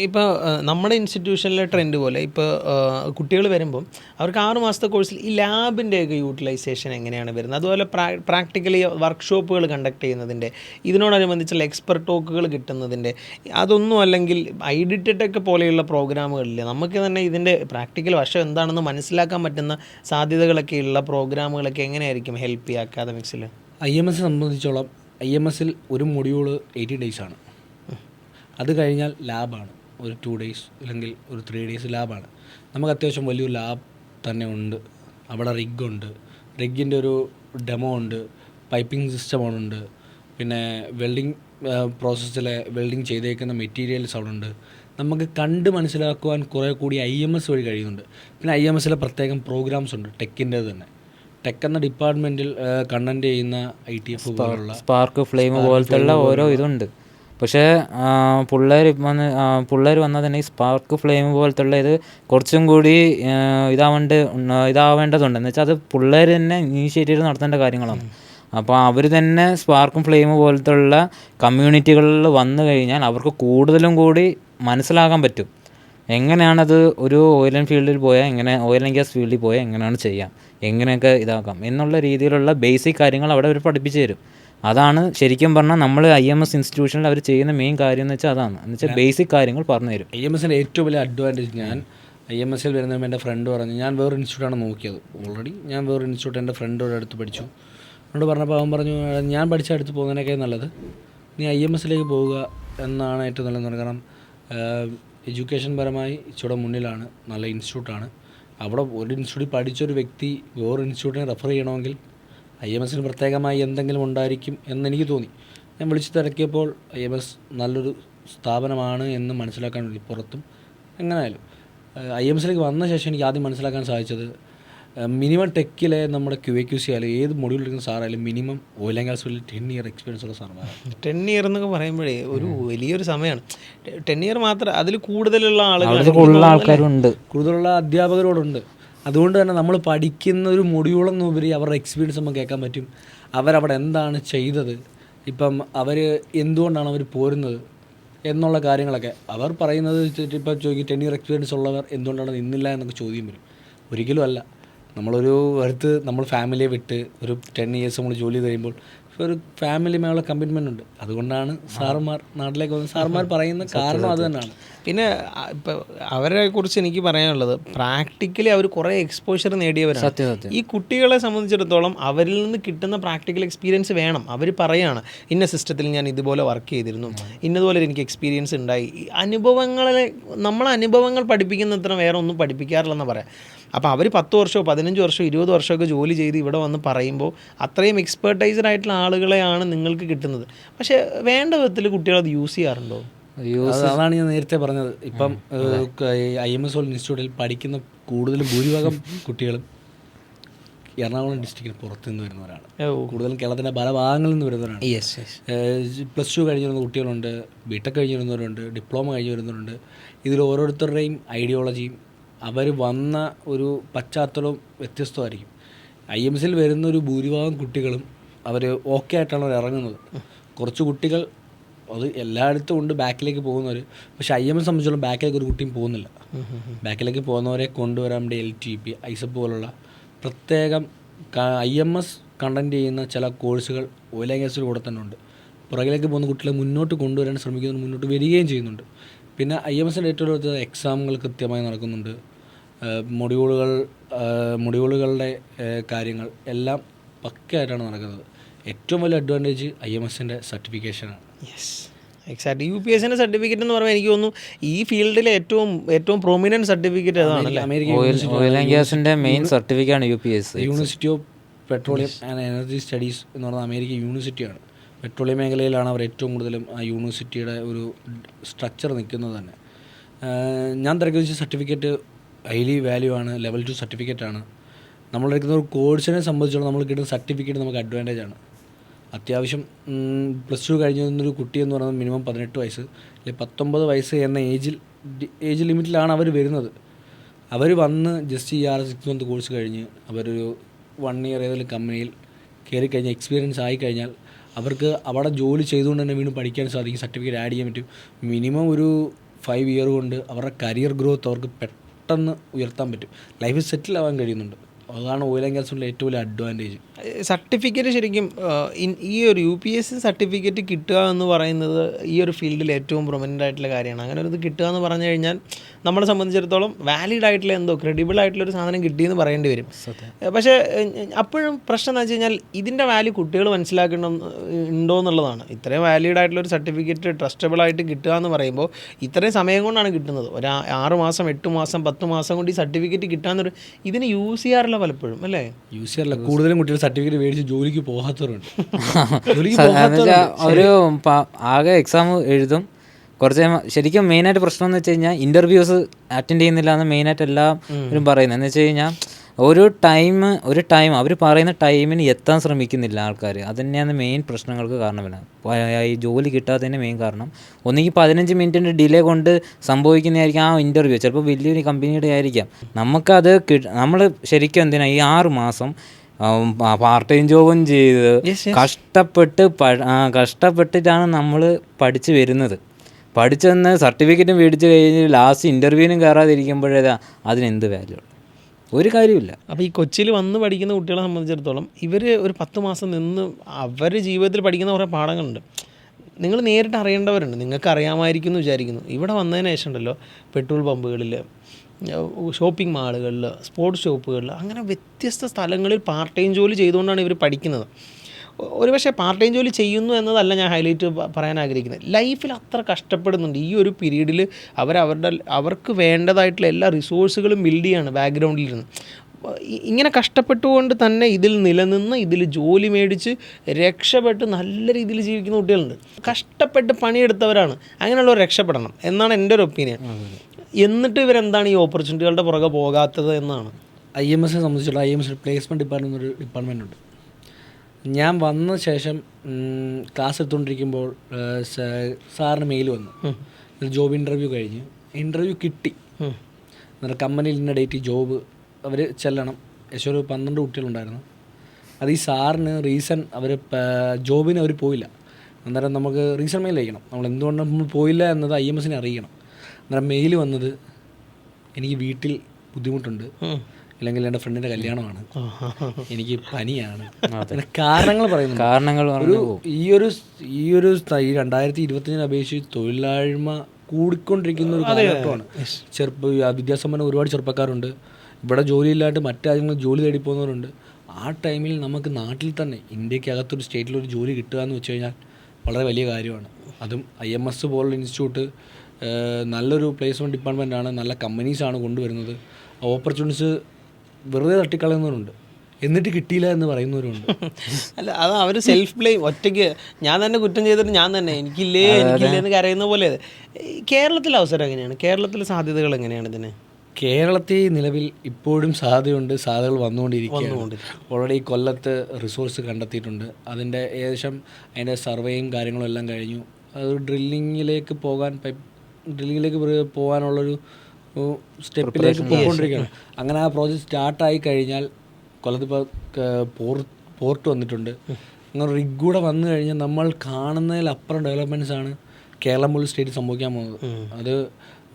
ഇപ്പോൾ നമ്മുടെ ഇൻസ്റ്റിറ്റ്യൂഷനിലെ ട്രെൻഡ് പോലെ ഇപ്പോൾ കുട്ടികൾ വരുമ്പം അവർക്ക് ആറ് മാസത്തെ കോഴ്സിൽ ഈ ലാബിന്റെയൊക്കെ യൂട്ടിലൈസേഷൻ എങ്ങനെയാണ് വരുന്നത്? അതുപോലെ പ്രാക്ടിക്കലി വർക്ക്ഷോപ്പുകൾ കണ്ടക്ട് ചെയ്യുന്നതിന്റെ ഇതിനോടനുബന്ധിച്ചുള്ള എക്സ്പെർട്ട് ടോക്കുകൾ കിട്ടുന്നതിന്റെ അതൊന്നും അല്ലെങ്കിൽ ഐഡിറ്റെക്ക് പോലെയുള്ള പ്രോഗ്രാമുകളില്ല നമുക്ക് തന്നെ ഇതിന്റെ പ്രാക്ടിക്കൽ വശം എന്താണെന്ന് മനസ്സിലാക്കാൻ പറ്റുന്ന സാധ്യതകളൊക്കെയുള്ള പ്രോഗ്രാമുകളൊക്കെ എങ്ങനെയായിരിക്കും ഹെൽപ്പ് ചെയ്യുക അക്കാദമിക്സിൽ ഐ എം എസ് സംബന്ധിച്ചോളം ഐ എം എസിൽ ഒരു മൊഡ്യൂൾ എയ്റ്റി ഡേയ്സാണ് അത് കഴിഞ്ഞാൽ ലാബാണ്. ഒരു ടു ഡേയ്സ് അല്ലെങ്കിൽ ഒരു ത്രീ ഡേയ്സ് ലാബാണ്. നമുക്ക് അത്യാവശ്യം വലിയൊരു ലാബ് തന്നെ ഉണ്ട്. അവിടെ റിഗ് ഉണ്ട്. റിഗിന്റെ ഒരു ഡെമോ ഉണ്ട്. പൈപ്പിംഗ് സിസ്റ്റം ഉണ്ട്. പിന്നെ വെൽഡിങ് പ്രോസസ്സിലെ വെൽഡിങ് ചെയ്തേക്കുന്ന മെറ്റീരിയൽസ് അവിടെ ഉണ്ട്. നമുക്ക് കണ്ട് മനസ്സിലാക്കുവാൻ കുറേ കൂടി ഐ എം എസ് വഴി കഴിയുന്നുണ്ട്. പിന്നെ ഐ എം എസിലെ പ്രത്യേകം പ്രോഗ്രാംസ് ഉണ്ട്. ടെക്കിന്റെ തന്നെ. ടെക് എന്ന ഡിപ്പാർട്ട്മെന്റിൽ കണ്ടന്റ് ചെയ്യുന്ന I T F spark flame പോലത്തെ ഓരോ ഇതുണ്ട്. പക്ഷേ പിള്ളേർ വന്ന് പിള്ളേർ വന്നാൽ തന്നെ ഈ സ്പാർക്ക് ഫ്ലെയിം പോലത്തുള്ള ഇത് കുറച്ചും കൂടി ഇതാവേണ്ട ഇതാവേണ്ടതുണ്ട്. എന്ന് വെച്ചാൽ അത് പിള്ളേർ തന്നെ ഇനീഷ്യേറ്റീവ് നടത്തേണ്ട കാര്യങ്ങളാണ്. അപ്പോൾ അവർ തന്നെ സ്പാർക്കും ഫ്ലെയിം പോലത്തുള്ള കമ്മ്യൂണിറ്റികളിൽ വന്നു കഴിഞ്ഞാൽ അവർക്ക് കൂടുതലും കൂടി മനസ്സിലാക്കാൻ പറ്റും. എങ്ങനെയാണത് ഒരു ഓയിൽ ആൻഡ് ഫീൽഡിൽ പോയാൽ എങ്ങനെ ഓയിൽ ആൻഡ് ഗ്യാസ് ഫീൽഡിൽ പോയാൽ എങ്ങനെയാണ് ചെയ്യാം എങ്ങനെയൊക്കെ ഇതാക്കാം എന്നുള്ള രീതിയിലുള്ള ബേസിക് കാര്യങ്ങൾ അവിടെ അവർ പഠിപ്പിച്ചു തരും. അതാണ് ശരിക്കും പറഞ്ഞാൽ നമ്മൾ ഐ എം എസ് ഇൻസ്റ്റിറ്റ്യൂഷനിൽ അവർ ചെയ്യുന്ന മെയിൻ കാര്യം എന്ന് വെച്ചാൽ അതാണ്. എന്ന് വെച്ചാൽ ബേസിക് കാര്യങ്ങൾ പറഞ്ഞു തരും. ഐ എം എസിന്റെ ഏറ്റവും വലിയ അഡ്വാന്റേജ് ഞാൻ ഐ എം എസിൽ വരുന്നതിന് എന്റെ ഫ്രണ്ട് പറഞ്ഞു. ഞാൻ വേറെ ഇൻസ്റ്റിറ്റ്യൂട്ടാണ് നോക്കിയത്. ഓൾറെഡി ഞാൻ വേറെ ഇൻസ്റ്റിറ്റ്യൂട്ട് എന്റെ ഫ്രണ്ടോട് അടുത്ത് പഠിച്ചു. എന്നോട് പറഞ്ഞപ്പോൾ അവൻ പറഞ്ഞു ഞാൻ പഠിച്ച അടുത്ത് പോകുന്നതിനൊക്കെ നല്ലത് നീ ഐ എം എസിലേക്ക് പോവുക എന്നാണ് ഏറ്റവും പറഞ്ഞത് കാരണം എഡ്യൂക്കേഷൻ പരമായി ഇച്ചിരി മുന്നിലാണ്. നല്ല ഇൻസ്റ്റിറ്റ്യൂട്ടാണ് അവിടെ ഒരു ഇൻസ്റ്റിറ്റ്യൂട്ടിൽ പഠിച്ചൊരു വ്യക്തി വേറെ ഇൻസ്റ്റിറ്റ്യൂട്ടിനെ റെഫർ ചെയ്യണമെങ്കിൽ ഐ എം എസിന് പ്രത്യേകമായി എന്തെങ്കിലും ഉണ്ടായിരിക്കും എന്നെനിക്ക് തോന്നി. ഞാൻ വിളിച്ചു തിരക്കിയപ്പോൾ ഐ എം എസ് നല്ലൊരു സ്ഥാപനമാണ് എന്ന് മനസ്സിലാക്കാൻ വേണ്ടി പുറത്തും എങ്ങനെയായാലും ഐ എം എസിലേക്ക് വന്ന ശേഷം എനിക്ക് ആദ്യം മനസ്സിലാക്കാൻ സാധിച്ചത് മിനിമം ടെക്കിലെ നമ്മുടെ ക്യു എ ക്യു സി ആയാലും ഏത് മൊഡ്യൂൾ എടുക്കുന്ന സാറായാലും മിനിമം ഓയിൽ ആൻഡ് ഗ്യാസ് ഫീൽഡിൽ ടെൻ ഇയർ എക്സ്പീരിയൻസ് ഉള്ള സാറാണ് ടെൻ ഇയർ എന്നൊക്കെ പറയുമ്പോഴേ ഒരു വലിയൊരു സമയമാണ് ടെൻ ഇയർ മാത്രം അതിൽ കൂടുതലുള്ള ആളുകൾ കൂടുതലുള്ള അധ്യാപകരോടുണ്ട്. അതുകൊണ്ട് തന്നെ നമ്മൾ പഠിക്കുന്ന ഒരു മൊഡ്യൂളെന്നുപരി അവരുടെ എക്സ്പീരിയൻസ് നമുക്ക് കേൾക്കാൻ പറ്റും. അവരവിടെ എന്താണ് ചെയ്തത്? ഇപ്പം അവർ എന്തുകൊണ്ടാണ് അവർ പോരുന്നത്? എന്നുള്ള കാര്യങ്ങളൊക്കെ. അവർ പറയുന്നത് ഇപ്പം ചോദിക്കും ടെൻ ഇയർ എക്സ്പീരിയൻസ് ഉള്ളവർ എന്തുകൊണ്ടാണ് നിന്നില്ല? എന്നൊക്കെ ചോദ്യം വരും. ഒരിക്കലും അല്ല. നമ്മളൊരു അടുത്ത് നമ്മൾ ഫാമിലിയെ വിട്ട് ഒരു ടെൻ ഇയേഴ്സ് നമ്മൾ ജോലി കഴിയുമ്പോൾ ഒരു ഫാമിലിയുമായുള്ള കമ്മിറ്റ്മെന്റ് ഉണ്ട്. അതുകൊണ്ടാണ് സാറുമാർ നാട്ടിലേക്ക് വന്ന് സാറുമാർ പറയുന്ന കാരണം അത് തന്നെയാണ്. പിന്നെ ഇപ്പം അവരെ കുറിച്ച് എനിക്ക് പറയാനുള്ളത് പ്രാക്ടിക്കലി അവർ കുറേ എക്സ്പോഷർ നേടിയവരാണ്. ഈ കുട്ടികളെ സംബന്ധിച്ചിടത്തോളം അവരിൽ നിന്ന് കിട്ടുന്ന പ്രാക്ടിക്കൽ എക്സ്പീരിയൻസ് വേണം. അവർ പറയാണ് ഇന്ന സിസ്റ്റത്തിൽ ഞാൻ ഇതുപോലെ വർക്ക് ചെയ്തിരുന്നു. ഇന്നതുപോലെ എനിക്ക് എക്സ്പീരിയൻസ് ഉണ്ടായി. അനുഭവങ്ങളെ നമ്മളെ അനുഭവങ്ങൾ പഠിപ്പിക്കുന്നത്ര വേറെ ഒന്നും പഠിപ്പിക്കാറില്ലെന്ന് പറയാം. അപ്പോൾ അവർ പത്ത് വർഷമോ പതിനഞ്ച് വർഷമോ ഇരുപത് വർഷമൊക്കെ ജോലി ചെയ്ത് ഇവിടെ വന്ന് പറയുമ്പോൾ അത്രയും എക്സ്പെർട്ടൈസ്ഡ് ആയിട്ടുള്ള ആളുകളെയാണ് നിങ്ങൾക്ക് കിട്ടുന്നത്. പക്ഷേ വേണ്ട വിധത്തിൽ കുട്ടികൾ അത് യൂസ് ചെയ്യാറുണ്ടോ? അതാണ് ഞാൻ നേരത്തെ പറഞ്ഞത്. ഇപ്പം ഐ എം എസ് ഓൾ ഇൻസ്റ്റിറ്റ്യൂട്ടിൽ പഠിക്കുന്ന കൂടുതലും ഭൂരിഭാഗം <laughs> കുട്ടികളും എറണാകുളം ഡിസ്ട്രിക്റ്റിന് പുറത്തു നിന്ന് വരുന്നവരാണ് കൂടുതലും കേരളത്തിന്റെ പല ഭാഗങ്ങളിൽ നിന്ന് വരുന്നവരാണ്. യെസ് യെസ് പ്ലസ് ടു കഴിഞ്ഞ് വരുന്ന കുട്ടികളുണ്ട് ബിടെക് കഴിഞ്ഞ് വരുന്നവരുണ്ട് ഡിപ്ലോമ കഴിഞ്ഞ് വരുന്നവരുണ്ട്. ഇതിൽ ഓരോരുത്തരുടെയും ഐഡിയോളജിയും അവർ വന്ന ഒരു പശ്ചാത്തലവും വ്യത്യസ്തമായിരിക്കും. ഐ എം എസിൽ വരുന്ന ഒരു ഭൂരിഭാഗം കുട്ടികളും അവർ ഓക്കെ ആയിട്ടാണ് അവർ ഇറങ്ങുന്നത്. കുറച്ച് കുട്ടികൾ അത് എല്ലായിടത്തും ഉണ്ട് ബാക്കിലേക്ക് പോകുന്നവർ പക്ഷേ ഐ എം എസ് സംബന്ധിച്ചോളം ബാക്കിലേക്ക് ഒരു കുട്ടിയും പോകുന്നില്ല. ബാക്കിലേക്ക് പോകുന്നവരെ കൊണ്ടുവരാൻ വേണ്ടി എൽ ടി പി ഐസപ്പ് പോലുള്ള പ്രത്യേകം ഐ എം എസ് കണ്ടന്റ് ചെയ്യുന്ന ചില കോഴ്സുകൾ ഓയിൽ ഗ്യാസിൽ കൂടെ തന്നെ ഉണ്ട്. പുറകിലേക്ക് പോകുന്ന കുട്ടികളെ മുന്നോട്ട് കൊണ്ടുവരാൻ ശ്രമിക്കുന്നുണ്ട് മുന്നോട്ട് വരികയും ചെയ്യുന്നുണ്ട്. പിന്നെ ഐ എം എസിന്റെ ഏറ്റവും അടുത്ത എക്സാമുകൾ കൃത്യമായി നടക്കുന്നുണ്ട്. മൊഡ്യൂളുകൾ മൊഡ്യൂളുകളുടെ കാര്യങ്ങൾ എല്ലാം പക്കയായിട്ടാണ് നടക്കുന്നത്. ഏറ്റവും വലിയ അഡ്വാന്റേജ് ഐ എം എസിന്റെ സർട്ടിഫിക്കേഷനാണ് യെസ് എക്സാക്ട് യു പി എസിന്റെ സർട്ടിഫിക്കറ്റ് എന്ന് പറയുമ്പോൾ എനിക്ക് തോന്നുന്നു ഈ ഫീൽഡിലെ ഏറ്റവും ഏറ്റവും പ്രൊമിനന്റ് സർട്ടിഫിക്കറ്റ് അതാണല്ലേ അമേരിക്ക. ഓയിൽ ഓയിൽ ആൻഡ് ഗ്യാസിന്റെ മെയിൻ സർട്ടിഫിക്കറ്റ് ആണ് U P S university of petroleum and energy studies എന്ന് പറയുന്നത് അമേരിക്ക യൂണിവേഴ്സിറ്റിയാണ് പെട്രോളിയം മേഖലയിലാണ് അവർ ഏറ്റവും കൂടുതലും ആ യൂണിവേഴ്സിറ്റിയുടെ ഒരു സ്ട്രക്ചർ നിൽക്കുന്നത് തന്നെ. ഞാൻ തിരക്കുവച്ച സർട്ടിഫിക്കറ്റ് ഹൈലി വാല്യൂ ആണ് ലെവൽ ടു സർട്ടിഫിക്കറ്റ് ആണ്. നമ്മളെടുക്കുന്ന ഒരു കോഴ്സിനെ സംബന്ധിച്ചോളം നമ്മൾ കിട്ടുന്ന സർട്ടിഫിക്കറ്റ് നമുക്ക് അഡ്വാന്റേജ് ആണ്. അത്യാവശ്യം പ്ലസ് ടു കഴിഞ്ഞ് നിന്നൊരു കുട്ടി എന്ന് പറയുന്നത് മിനിമം പതിനെട്ട് വയസ്സ്. അല്ലെങ്കിൽ പത്തൊമ്പത് വയസ്സ് എന്ന ഏജിൽ ഏജ് ലിമിറ്റിലാണ് അവർ വരുന്നത്. അവർ വന്ന് ജസ്റ്റ് ഈ ആറ് സിക്സ് മന്ത് കോഴ്സ് കഴിഞ്ഞ് അവരൊരു വൺ ഇയർ ഏതെങ്കിലും കമ്പനിയിൽ കയറി കഴിഞ്ഞാൽ എക്സ്പീരിയൻസ് ആയി കഴിഞ്ഞാൽ അവർക്ക് അവിടെ ജോലി ചെയ്തുകൊണ്ട് തന്നെ വീണ്ടും പഠിക്കാൻ സാധിക്കും സർട്ടിഫിക്കറ്റ് ആഡ് ചെയ്യാൻ പറ്റും. മിനിമം ഒരു ഫൈവ് ഇയർ കൊണ്ട് അവരുടെ കരിയർ ഗ്രോത്ത് അവർക്ക് പെട്ടെന്ന് ഉയർത്താൻ പറ്റും. ലൈഫ് സെറ്റിൽ ആവാൻ കഴിയുന്നുണ്ട്. അതാണ് ഓയിൽ ആൻഡ് ഗ്യാസിന്റെ ഏറ്റവും വലിയ അഡ്വാന്റേജ് സർട്ടിഫിക്കറ്റ് ശരിക്കും ഈ ഒരു U P S C certificate കിട്ടുക എന്ന് പറയുന്നത് ഈ ഒരു ഫീൽഡിൽ ഏറ്റവും പ്രൊമനന്റ് ആയിട്ടുള്ള കാര്യമാണ്. അങ്ങനെ ഒരു ഇത് കിട്ടുക എന്ന് പറഞ്ഞു കഴിഞ്ഞാൽ നമ്മളെ സംബന്ധിച്ചിടത്തോളം വാലിഡ് ആയിട്ടുള്ള എന്തോ ക്രെഡിബിൾ ആയിട്ടുള്ള ഒരു സാധനം കിട്ടിയെന്ന് പറയേണ്ടി വരും. പക്ഷേ അപ്പോഴും പ്രശ്നം എന്ന് വെച്ച് കഴിഞ്ഞാൽ ഇതിന്റെ വാല്യൂ കുട്ടികൾ മനസ്സിലാക്കണം ഉണ്ടോ എന്നുള്ളതാണ്. ഇത്രയും വാലിഡ് ആയിട്ടുള്ള ഒരു സർട്ടിഫിക്കറ്റ് ട്രസ്റ്റബിൾ ആയിട്ട് കിട്ടുക എന്ന് പറയുമ്പോൾ ഇത്രയും സമയം കൊണ്ടാണ് കിട്ടുന്നത്. ഒരു ആറ് മാസം എട്ട് മാസം പത്ത് മാസം കൊണ്ട് ഈ സർട്ടിഫിക്കറ്റ് കിട്ടാന്നൊരു ഇതിന് യൂസ് ചെയ്യാറില്ല പലപ്പോഴും അല്ലേ? യൂസ് ചെയ്യാറില്ല. കൂടുതലും കുട്ടികൾ സർട്ടിഫിക്കറ്റ് മേടിച്ച് ജോലിക്ക് പോകാത്തവരുണ്ട്. <laughs> ഒരു ആകെ എക്സാം എഴുതും കുറച്ച് ശരിക്കും മെയിനായിട്ട് പ്രശ്നം എന്ന് വെച്ച് കഴിഞ്ഞാൽ ഇന്റർവ്യൂസ് അറ്റൻഡ് ചെയ്യുന്നില്ല എന്ന് മെയിനായിട്ട് എല്ലാവരും പറയുന്നത്. എന്ന് വെച്ച് കഴിഞ്ഞാൽ ഒരു ടൈം ഒരു ടൈം അവർ പറയുന്ന ടൈമിന് എത്താൻ ശ്രമിക്കുന്നില്ല ആൾക്കാർ അത് തന്നെയാണ് മെയിൻ പ്രശ്നങ്ങൾക്ക് കാരണം വരുന്നത്. പ- ഈ ജോലി കിട്ടാത്തതിന്റെ മെയിൻ കാരണം. ഒന്നുകിൽ പതിനഞ്ച് മിനിറ്റിന്റെ ഡിലേ കൊണ്ട് സംഭവിക്കുന്നതായിരിക്കും ആ ഇന്റർവ്യൂ ചിലപ്പോൾ വലിയൊരു കമ്പനിയുടെ ആയിരിക്കാം. നമുക്കത് നമ്മൾ ശരിക്കും എന്തിനാ ഈ ആറ് മാസം പാർട്ട് ടൈം ജോബും ചെയ്ത് കഷ്ടപ്പെട്ട് കഷ്ടപ്പെട്ടിട്ടാണ് നമ്മൾ പഠിച്ചു വരുന്നത്. പഠിച്ചെന്ന് സർട്ടിഫിക്കറ്റും മേടിച്ച് കഴിഞ്ഞ് ലാസ്റ്റ് ഇന്റർവ്യൂവിനും കയറാതിരിക്കുമ്പോഴേതാ അതിനെന്ത് വാല്യൂ ഉള്ളു ഒരു കാര്യമില്ല അപ്പോൾ ഈ കൊച്ചിയിൽ വന്ന് പഠിക്കുന്ന കുട്ടികളെ സംബന്ധിച്ചിടത്തോളം ഇവർ ഒരു പത്ത് മാസം നിന്ന് അവർ ജീവിതത്തിൽ പഠിക്കുന്ന കുറേ പാഠങ്ങളുണ്ട്. നിങ്ങൾ നേരിട്ട് അറിയേണ്ടവരുണ്ട്. നിങ്ങൾക്ക് അറിയാമായിരിക്കും എന്ന് വിചാരിക്കുന്നു. ഇവിടെ വന്നതിന് ശേഷം ഉണ്ടല്ലോ പെട്രോൾ പമ്പുകളിൽ ഷോപ്പിംഗ് മാളുകളിൽ സ്പോർട്സ് ഷോപ്പുകളിൽ അങ്ങനെ വ്യത്യസ്ത സ്ഥലങ്ങളിൽ പാർട്ട് ടൈം ജോലി ചെയ്തുകൊണ്ടാണ് ഇവർ പഠിക്കുന്നത്. ഒരുപക്ഷെ പാർട്ട് ടൈം ജോലി ചെയ്യുന്നു എന്നതല്ല ഞാൻ ഹൈലൈറ്റ് പറയാൻ ആഗ്രഹിക്കുന്നത്. ലൈഫിൽ അത്ര കഷ്ടപ്പെടുന്നുണ്ട്. ഈ ഒരു പീരീഡിൽ അവർ അവർക്ക് വേണ്ടതായിട്ടുള്ള എല്ലാ റിസോഴ്സുകളും ബിൽഡ് ചെയ്യാണ് ബാക്ക്ഗ്രൗണ്ടിൽ ഇരുന്ന് ഇങ്ങനെ കഷ്ടപ്പെട്ടുകൊണ്ട് തന്നെ ഇതിൽ നിലനിന്ന് ഇതിൽ ജോലി മേടിച്ച് രക്ഷപ്പെട്ട് നല്ല രീതിയിൽ ജീവിക്കുന്ന കുട്ടികളുണ്ട്. കഷ്ടപ്പെട്ട് പണിയെടുത്തവരാണ്. അങ്ങനെയുള്ളവർ രക്ഷപ്പെടണം എന്നാണ് എന്റെ ഒരു ഒപ്പീനിയൻ എന്നിട്ട് ഇവരെന്താണ് ഈ ഓപ്പർച്യൂണിറ്റികളുടെ പുറകെ പോകാത്തത് എന്നാണ്? ഐ എം എസിനെ സംബന്ധിച്ചുള്ള I M S placement department ഒരു ഡിപ്പാർട്ട്മെന്റ് ഉണ്ട്. ഞാൻ വന്ന ശേഷം ക്ലാസ് എടുത്തുകൊണ്ടിരിക്കുമ്പോൾ സാറിന് മെയിൽ വന്നു. ജോബ് ഇന്റർവ്യൂ കഴിഞ്ഞ്. ഇന്റർവ്യൂ കിട്ടി. എന്നിട്ട് കമ്പനിയിൽ ഇന്ന ഡേറ്റ് ജോബ് അവർ ചെല്ലണം. ഏകദേശം ഒരു പന്ത്രണ്ട് കുട്ടികളുണ്ടായിരുന്നു. അത് ഈ സാറിന് റീസൺ അവർ ജോബിന് അവർ പോയില്ല. അന്നേരം നമുക്ക് റീസൺ മെയിൽ അയക്കണം. നമ്മൾ എന്തുകൊണ്ട് നമ്മൾ പോയില്ല എന്നത് ഐ എം എസിനെ അറിയിക്കണം. അന്നേരം മെയിൽ വന്നത് എനിക്ക് വീട്ടിൽ ബുദ്ധിമുട്ടുണ്ട്. അല്ലെങ്കിൽ എന്റെ ഫ്രണ്ടിന്റെ കല്യാണമാണ്. എനിക്ക് പനിയാണ്. കാരണങ്ങൾ പറയുന്നു. കാരണങ്ങൾ ഒരു ഈ ഒരു ഈ ഒരു ഈ രണ്ടായിരത്തി ഇരുപത്തിയഞ്ചിനെ അപേക്ഷിച്ച് തൊഴിലായ്മ കൂടിക്കൊണ്ടിരിക്കുന്ന ഒരു കാലഘട്ടമാണ്. ചെറുപ്പ വിദ്യാസമ്പന്ന ഒരുപാട് ചെറുപ്പക്കാരുണ്ട്. ഇവിടെ ജോലിയില്ലാണ്ട് മറ്റു രാജ്യങ്ങളിൽ ജോലി തേടി പോകുന്നവരുണ്ട്. ആ ടൈമിൽ നമുക്ക് നാട്ടിൽ തന്നെ ഇന്ത്യക്കകത്തൊരു സ്റ്റേറ്റിലൊരു ജോലി കിട്ടുക എന്ന് വെച്ച് കഴിഞ്ഞാൽ വളരെ വലിയ കാര്യമാണ്. അതും ഐ എം എസ് പോലുള്ള ഇൻസ്റ്റിറ്റ്യൂട്ട് നല്ലൊരു പ്ലേസ്മെന്റ് ഡിപ്പാർട്ട്മെന്റാണ് നല്ല കമ്പനീസാണ് കൊണ്ടുവരുന്നത്. ഓപ്പർച്യൂണിറ്റീസ് വെറുതെ തട്ടിക്കളയുന്നവരുണ്ട്. എന്നിട്ട് കിട്ടിയില്ല എന്ന് പറയുന്നവരുണ്ട്. അല്ല അത് അവർ സെൽഫ് ബ്ലെയിം ഒറ്റയ്ക്ക് ഞാൻ തന്നെ കുറ്റം ചെയ്തിട്ട് ഞാൻ തന്നെ എനിക്കില്ലേ എനിക്കില്ലേ എന്ന് കരയുന്ന പോലെ. കേരളത്തിലെ അവസരം എങ്ങനെയാണ്? കേരളത്തിലെ സാധ്യതകൾ എങ്ങനെയാണ് ഇതിന്? കേരളത്തിൽ നിലവിൽ ഇപ്പോഴും സാധ്യതയുണ്ട് സാധ്യതകൾ വന്നുകൊണ്ടിരിക്കുകയാണ്. ഓൾറെഡി കൊല്ലത്ത് റിസോഴ്സ് കണ്ടെത്തിയിട്ടുണ്ട്. അതിന്റെ ഏകദേശം അതിന്റെ സർവേയും കാര്യങ്ങളും എല്ലാം കഴിഞ്ഞു. അത് ഡ്രില്ലിങ്ങിലേക്ക് പോകാൻ പൈപ്പ് ഡ്രില്ലിങ്ങിലേക്ക് പോകാനുള്ളൊരു സ്റ്റെപ്പിലേക്ക് പോയിക്കൊണ്ടിരിക്കുകയാണ്. അങ്ങനെ ആ പ്രോജക്റ്റ് സ്റ്റാർട്ടായി കഴിഞ്ഞാൽ കൊല്ലത്തിപ്പോൾ പോർട്ട് വന്നിട്ടുണ്ട്. അങ്ങനെ റിഗ് കൂടെ വന്നു കഴിഞ്ഞാൽ നമ്മൾ കാണുന്നതിലപ്പുറം ഡെവലപ്മെന്റ്സ് ആണ് കേരളം പോലും സ്റ്റേറ്റ് സംഭവിക്കാൻ പോകുന്നത്. അത്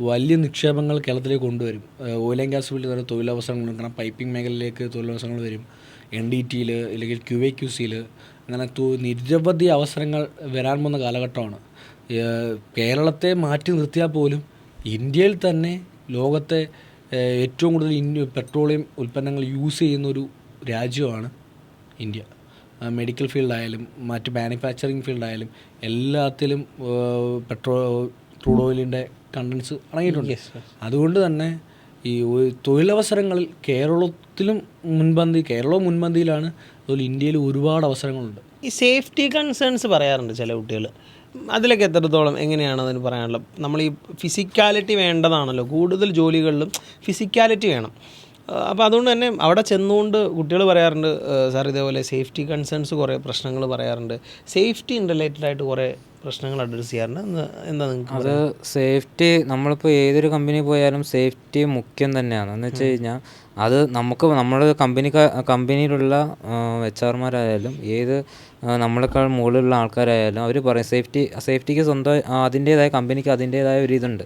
വലിയ നിക്ഷേപങ്ങൾ കേരളത്തിലേക്ക് കൊണ്ടുവരും. ഓയിൽ ആൻഡ് ഗ്യാസ് ഫീൽഡിൽ തന്നെ തൊഴിലവസരങ്ങൾ കാരണം പൈപ്പിംഗ് മേഖലയിലേക്ക് തൊഴിലവസരങ്ങൾ വരും. എൻ ഡി ടിയിൽ അല്ലെങ്കിൽ ക്യു എ ക്യു സിയിൽ അങ്ങനെ നിരവധി അവസരങ്ങൾ വരാൻ പോകുന്ന കാലഘട്ടമാണ്. കേരളത്തെ മാറ്റി നിർത്തിയാൽ പോലും ഇന്ത്യയിൽ തന്നെ ലോകത്തെ ഏറ്റവും കൂടുതൽ ഇന്ത്യ പെട്രോളിയം ഉൽപ്പന്നങ്ങൾ യൂസ് ചെയ്യുന്ന ഒരു രാജ്യമാണ് ഇന്ത്യ. മെഡിക്കൽ ഫീൽഡായാലും മറ്റ് മാനുഫാക്ചറിങ് ഫീൽഡായാലും എല്ലാത്തിലും പെട്രോ ക്രൂഡ് ഓയിലിന്റെ കണ്ടൻസ് അടങ്ങിയിട്ടുണ്ട്. അതുകൊണ്ട് തന്നെ ഈ തൊഴിലവസരങ്ങളിൽ കേരളത്തിലും മുൻപന്തി കേരളവും മുൻപന്തിയിലാണ് അതുപോലെ ഇന്ത്യയിൽ ഒരുപാട് അവസരങ്ങളുണ്ട്. ഈ സേഫ്റ്റി കൺസേൺസ് പറയാറുണ്ട് ചില കുട്ടികൾ അതിലൊക്കെ എത്രത്തോളം എങ്ങനെയാണ് അതിന് പറയാനുള്ളത്? നമ്മൾ ഈ ഫിസിക്കാലിറ്റി വേണ്ടതാണല്ലോ. കൂടുതൽ ജോലികളിലും ഫിസിക്കാലിറ്റി വേണം. അപ്പോൾ അതുകൊണ്ട് തന്നെ അവിടെ ചെന്നുകൊണ്ട് കുട്ടികൾ പറയാറുണ്ട് സാർ ഇതേപോലെ സേഫ്റ്റി കൺസേൺസ് കുറേ പ്രശ്നങ്ങൾ പറയാറുണ്ട്. സേഫ്റ്റി റിലേറ്റഡ് ആയിട്ട് കുറേ പ്രശ്നങ്ങൾ അഡ്രസ്സ് ചെയ്യാറുണ്ട്. എന്താ നിങ്ങൾക്ക് അത് സേഫ്റ്റി നമ്മളിപ്പോൾ ഏതൊരു കമ്പനി പോയാലും സേഫ്റ്റി മുഖ്യം തന്നെയാണ്. എന്ന് വെച്ച് കഴിഞ്ഞാൽ അത് നമുക്ക് നമ്മുടെ കമ്പനി കമ്പനിയിലുള്ള എച്ച് ആർമാരായാലും ഏത് നമ്മളെക്കാൾ മുകളിലുള്ള ആൾക്കാരായാലും അവർ പറയും സേഫ്റ്റി സേഫ്റ്റിക്ക് സ്വന്തം അതിന്റേതായ കമ്പനിക്ക് അതിന്റേതായ ഒരു ഇതുണ്ട്.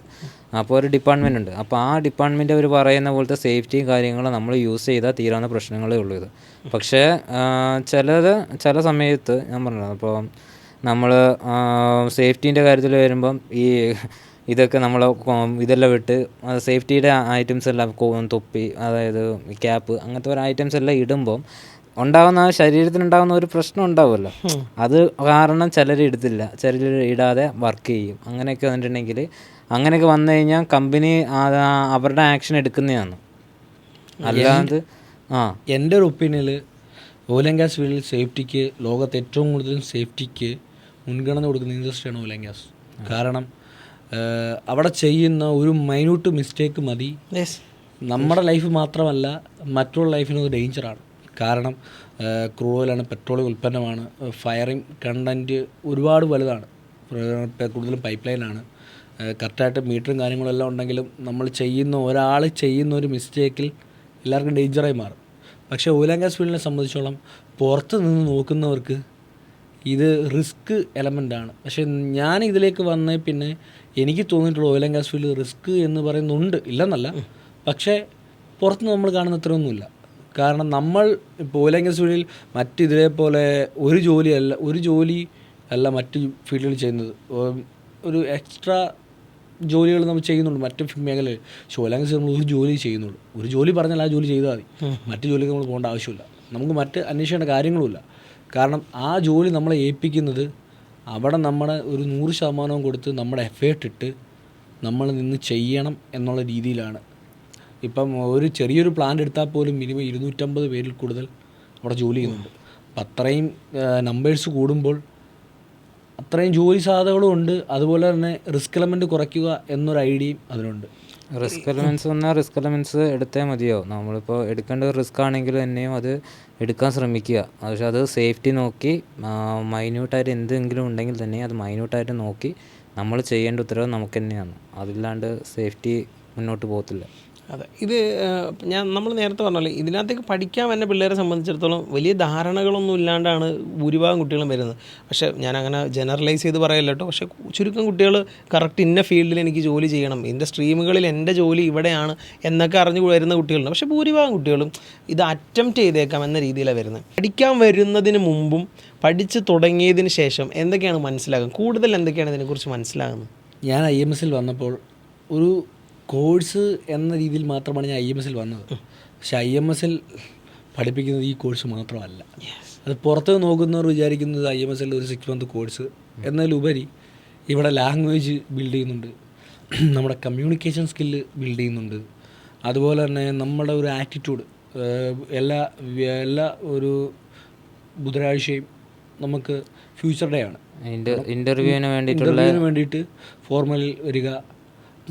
അപ്പോൾ ഒരു ഡിപ്പാർട്ട്മെന്റ് ഉണ്ട്. അപ്പോൾ ആ ഡിപ്പാർട്ട്മെന്റ് അവർ പറയുന്ന പോലത്തെ സേഫ്റ്റിയും കാര്യങ്ങളും നമ്മൾ യൂസ് ചെയ്താൽ തീരാവുന്ന പ്രശ്നങ്ങളേ ഉള്ളൂ ഇത്. പക്ഷേ ചിലത് ചില സമയത്ത് ഞാൻ പറഞ്ഞത് അപ്പോൾ നമ്മൾ സേഫ്റ്റീന്റെ കാര്യത്തിൽ വരുമ്പം ഈ ഇതൊക്കെ നമ്മൾ ഇതെല്ലാം വിട്ട് സേഫ്റ്റിയുടെ ഐറ്റംസ് എല്ലാം തൊപ്പി അതായത് ക്യാപ്പ് അങ്ങനത്തെ ഒരു ഐറ്റംസ് എല്ലാം ഇടുമ്പം ഉണ്ടാകുന്ന ആ ശരീരത്തിനുണ്ടാകുന്ന ഒരു പ്രശ്നം ഉണ്ടാവുമല്ലോ. അത് കാരണം ചിലർ ഇടത്തില്ല ചിലർ ഇടാതെ വർക്ക് ചെയ്യും. അങ്ങനെയൊക്കെ വന്നിട്ടുണ്ടെങ്കിൽ അങ്ങനെയൊക്കെ വന്നു കഴിഞ്ഞാൽ കമ്പനി അവരുടെ ആക്ഷൻ എടുക്കുന്നതാണ്. അല്ലാണ്ട് ആ. എന്റെ ഒരു ഒപ്പീനിയനിൽ ഓയിൽ ആൻഡ് ഗ്യാസ് ഫീൽഡിൽ സേഫ്റ്റിക്ക് ലോകത്ത് ഏറ്റവും കൂടുതൽ സേഫ്റ്റിക്ക് മുൻഗണന കൊടുക്കുന്ന ഇൻഡസ്ട്രിയാണ് ഓയിൽ ആൻഡ് ഗ്യാസ് കാരണം അവിടെ ചെയ്യുന്ന ഒരു മൈന്യൂട്ട് മിസ്റ്റേക്ക് മതി. നമ്മുടെ ലൈഫ് മാത്രമല്ല മറ്റുള്ള ലൈഫിനൊരു ഡേഞ്ചറാണ് കാരണം ക്രൂഡ് ഓയിലാണ് പെട്രോളിയം ഉൽപ്പന്നമാണ്. ഫയറിംഗ് കണ്ടന്റ് ഒരുപാട് വലുതാണ്. കൂടുതലും പൈപ്പ് ലൈനാണ് കറക്റ്റായിട്ട് മീറ്ററും കാര്യങ്ങളും എല്ലാം ഉണ്ടെങ്കിലും നമ്മൾ ചെയ്യുന്ന ഒരാൾ ചെയ്യുന്ന ഒരു മിസ്റ്റേക്കിൽ എല്ലാവർക്കും ഡേഞ്ചറായി മാറും. പക്ഷേ ഓയിൽ ആൻഡ് ഗ്യാസ് ഫീൽഡിനെ സംബന്ധിച്ചോളം പുറത്ത് നിന്ന് നോക്കുന്നവർക്ക് ഇത് റിസ്ക് ആണ്. പക്ഷേ ഞാൻ ഇതിലേക്ക് വന്നേ പിന്നെ എനിക്ക് തോന്നിയിട്ടുള്ള oil and gas field risk എന്ന് പറയുന്നുണ്ട് ഇല്ലെന്നല്ല. പക്ഷേ പുറത്ത് നമ്മൾ കാണുന്ന അത്രയൊന്നുമില്ല. കാരണം നമ്മൾ ആൻഡ് മറ്റു ഇതേപോലെ ഒരു ജോലിയല്ല ഒരു ജോലി അല്ല മറ്റു ഫീൽഡിൽ ചെയ്യുന്നത്. ഒരു എക്സ്ട്രാ ജോലികൾ നമ്മൾ ചെയ്യുന്നുണ്ട് മറ്റു മേഖലയിൽ. പക്ഷേ ഓയിൽ നമ്മൾ ഒരു ജോലി ചെയ്യുന്നുള്ളൂ. ഒരു ജോലി പറഞ്ഞാൽ ആ ജോലി ചെയ്താൽ മതി. മറ്റ് ജോലിക്ക് നമ്മൾ പോകേണ്ട ആവശ്യമില്ല. നമുക്ക് മറ്റ് അന്വേഷിക്കേണ്ട കാര്യങ്ങളുമില്ല. കാരണം ആ ജോലി നമ്മളെ ഏൽപ്പിക്കുന്നത് അവിടെ നമ്മുടെ ഒരു നൂറ് ശതമാനവും കൊടുത്ത് നമ്മുടെ എഫേർട്ട് ഇട്ട് നമ്മൾ നിന്ന് ചെയ്യണം എന്നുള്ള രീതിയിലാണ്. ഇപ്പം ഒരു ചെറിയൊരു പ്ലാൻ എടുത്താൽ പോലും മിനിമം ഇരുന്നൂറ്റമ്പത് പേരിൽ കൂടുതൽ അവിടെ ജോലി ചെയ്യുന്നുണ്ട്. അപ്പം അത്രയും നമ്പേഴ്സ് കൂടുമ്പോൾ അത്രയും ജോലി സാധ്യതകളും ഉണ്ട്. അതുപോലെ തന്നെ റിസ്ക് എലമെന്റ് കുറയ്ക്കുക എന്നൊരു ഐഡിയയും അതിനുണ്ട് റിസ്ക് എലമെൻസ് വന്നാൽ റിസ്ക് എലമെൻസ് എടുത്തേ മതിയാവും. നമ്മളിപ്പോൾ എടുക്കേണ്ട ഒരു റിസ്ക് ആണെങ്കിൽ തന്നെയും അത് എടുക്കാൻ ശ്രമിക്കുക. പക്ഷെ അത് സേഫ്റ്റി നോക്കി മൈന്യൂട്ടായിട്ട് എന്തെങ്കിലും ഉണ്ടെങ്കിൽ തന്നെ അത് മൈന്യൂട്ടായിട്ട് നോക്കി നമ്മൾ ചെയ്യേണ്ട ഉത്തരവ് നമുക്ക് തന്നെയാണ്. അതില്ലാണ്ട് സേഫ്റ്റി മുന്നോട്ട് പോകത്തില്ല. അതെ. ഇത് ഞാൻ നമ്മൾ നേരത്തെ പറഞ്ഞല്ലോ ഇതിനകത്തേക്ക് പഠിക്കാൻ വന്ന പിള്ളേരെ സംബന്ധിച്ചിടത്തോളം വലിയ ധാരണകളൊന്നും ഇല്ലാണ്ടാണ് ഭൂരിഭാഗം കുട്ടികളും വരുന്നത്. പക്ഷേ ഞാൻ അങ്ങനെ ജനറലൈസ് ചെയ്ത് പറയല്ല കേട്ടോ. പക്ഷേ ചുരുക്കം കുട്ടികൾ കറക്റ്റ് ഇന്ന ഫീൽഡിൽ എനിക്ക് ജോലി ചെയ്യണം ഇതിന്റെ സ്ട്രീമുകളിൽ എന്റെ ജോലി ഇവിടെയാണ് എന്നൊക്കെ അറിഞ്ഞു വരുന്ന കുട്ടികളുണ്ട്. പക്ഷേ ഭൂരിഭാഗം കുട്ടികളും ഇത് അറ്റംപ്റ്റ് ചെയ്തേക്കാം എന്ന രീതിയിലാണ് വരുന്നത്. പഠിക്കാൻ വരുന്നതിന് മുമ്പും പഠിച്ച് തുടങ്ങിയതിന് ശേഷം എന്തൊക്കെയാണ് മനസ്സിലാകുന്നത്? കൂടുതൽ എന്തൊക്കെയാണ് ഇതിനെക്കുറിച്ച് മനസ്സിലാകുന്നത്? ഞാൻ ഐ എം എസിൽ വന്നപ്പോൾ ഒരു കോഴ്സ് എന്ന രീതിയിൽ മാത്രമാണ് ഞാൻ ഐ എം എസിൽ വന്നത്. പക്ഷെ ഐ എം എസിൽ പഠിപ്പിക്കുന്നത് ഈ കോഴ്സ് മാത്രമല്ല. അത് പുറത്ത് നോക്കുന്നവർ വിചാരിക്കുന്നത് ഐ എം എസിൽ ഒരു സിക്സ് മന്ത് കോഴ്സ് എന്നതിലുപരി ഇവിടെ ലാംഗ്വേജ് ബിൽഡ് ചെയ്യുന്നുണ്ട്. നമ്മുടെ കമ്മ്യൂണിക്കേഷൻ സ്കില്ല് ബിൽഡ് ചെയ്യുന്നുണ്ട്. അതുപോലെ തന്നെ നമ്മുടെ ഒരു ആറ്റിറ്റ്യൂഡ് എല്ലാ എല്ലാ ഒരു ബുധനാഴ്ചയും നമുക്ക് ഫ്യൂച്ചർ ഡേ ആണ്. ഇന്റർവ്യൂവിന് വേണ്ടിയിട്ട് ഫോർമലിൽ വരിക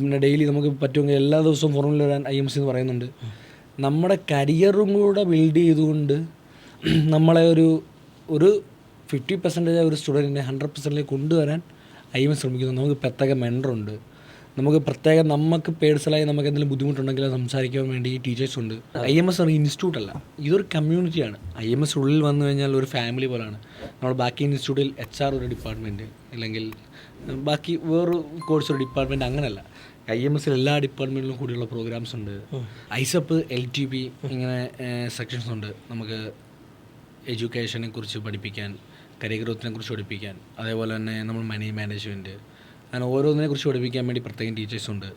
പിന്നെ ഡെയിലി നമുക്ക് പറ്റുമെങ്കിൽ എല്ലാ ദിവസവും ഫോർമുല വരാൻ ഐ എം സി എന്ന് പറയുന്നുണ്ട്. നമ്മുടെ കരിയറും കൂടെ ബിൽഡ് ചെയ്തുകൊണ്ട് നമ്മളെ ഒരു ഒരു ഫിഫ്റ്റി പെർസെന്റേജ് ഒരു സ്റ്റുഡന്റിനെ ഹൺഡ്രഡ് പെർസെന്റിലേക്ക് കൊണ്ടുവരാൻ ഐ എം ശ്രമിക്കുന്നു. നമുക്ക് പ്രത്യേക മെന്ററുണ്ട് നമുക്ക് പ്രത്യേകം നമുക്ക് പേഴ്സണലായി നമുക്ക് എന്തെങ്കിലും ബുദ്ധിമുട്ടുണ്ടെങ്കിൽ സംസാരിക്കാൻ വേണ്ടി ടീച്ചേഴ്സ് ഉണ്ട്. ഐ എം എസ് ഒരു ഇൻസ്റ്റിറ്റ്യൂട്ട് അല്ല. ഇതൊരു കമ്മ്യൂണിറ്റിയാണ് ഐ എം എസ് ഉള്ളിൽ വന്നു കഴിഞ്ഞാൽ ഒരു ഫാമിലി പോലാണ്. നമ്മൾ ബാക്കി ഇൻസ്റ്റിറ്റ്യൂട്ടിൽ എച്ച് ആർ ഒരു ഡിപ്പാർട്ട്മെന്റ് അല്ലെങ്കിൽ ബാക്കി വേറൊരു കോഴ്സ് ഒരു ഡിപ്പാർട്ട്മെന്റ് അങ്ങനെയല്ല ഐ എം എസിൽ എല്ലാ ഡിപ്പാർട്ട്മെന്റിലും കൂടിയുള്ള പ്രോഗ്രാംസ് ഉണ്ട്. ഐസപ്പ് എൽ ടി പി ഇങ്ങനെ സെക്ഷൻസ് ഉണ്ട്. നമുക്ക് എഡ്യൂക്കേഷനെ കുറിച്ച് പഠിപ്പിക്കാൻ കരിയർ ഗ്രോത്തിനെ കുറിച്ച് പഠിപ്പിക്കാൻ അതേപോലെ തന്നെ നമ്മൾ മണി മാനേജ്മെന്റ് അങ്ങനെ ഓരോന്നിനെ കുറിച്ച് പഠിപ്പിക്കാൻ വേണ്ടി പ്രത്യേകം ടീച്ചേഴ്സ് ഉണ്ട്.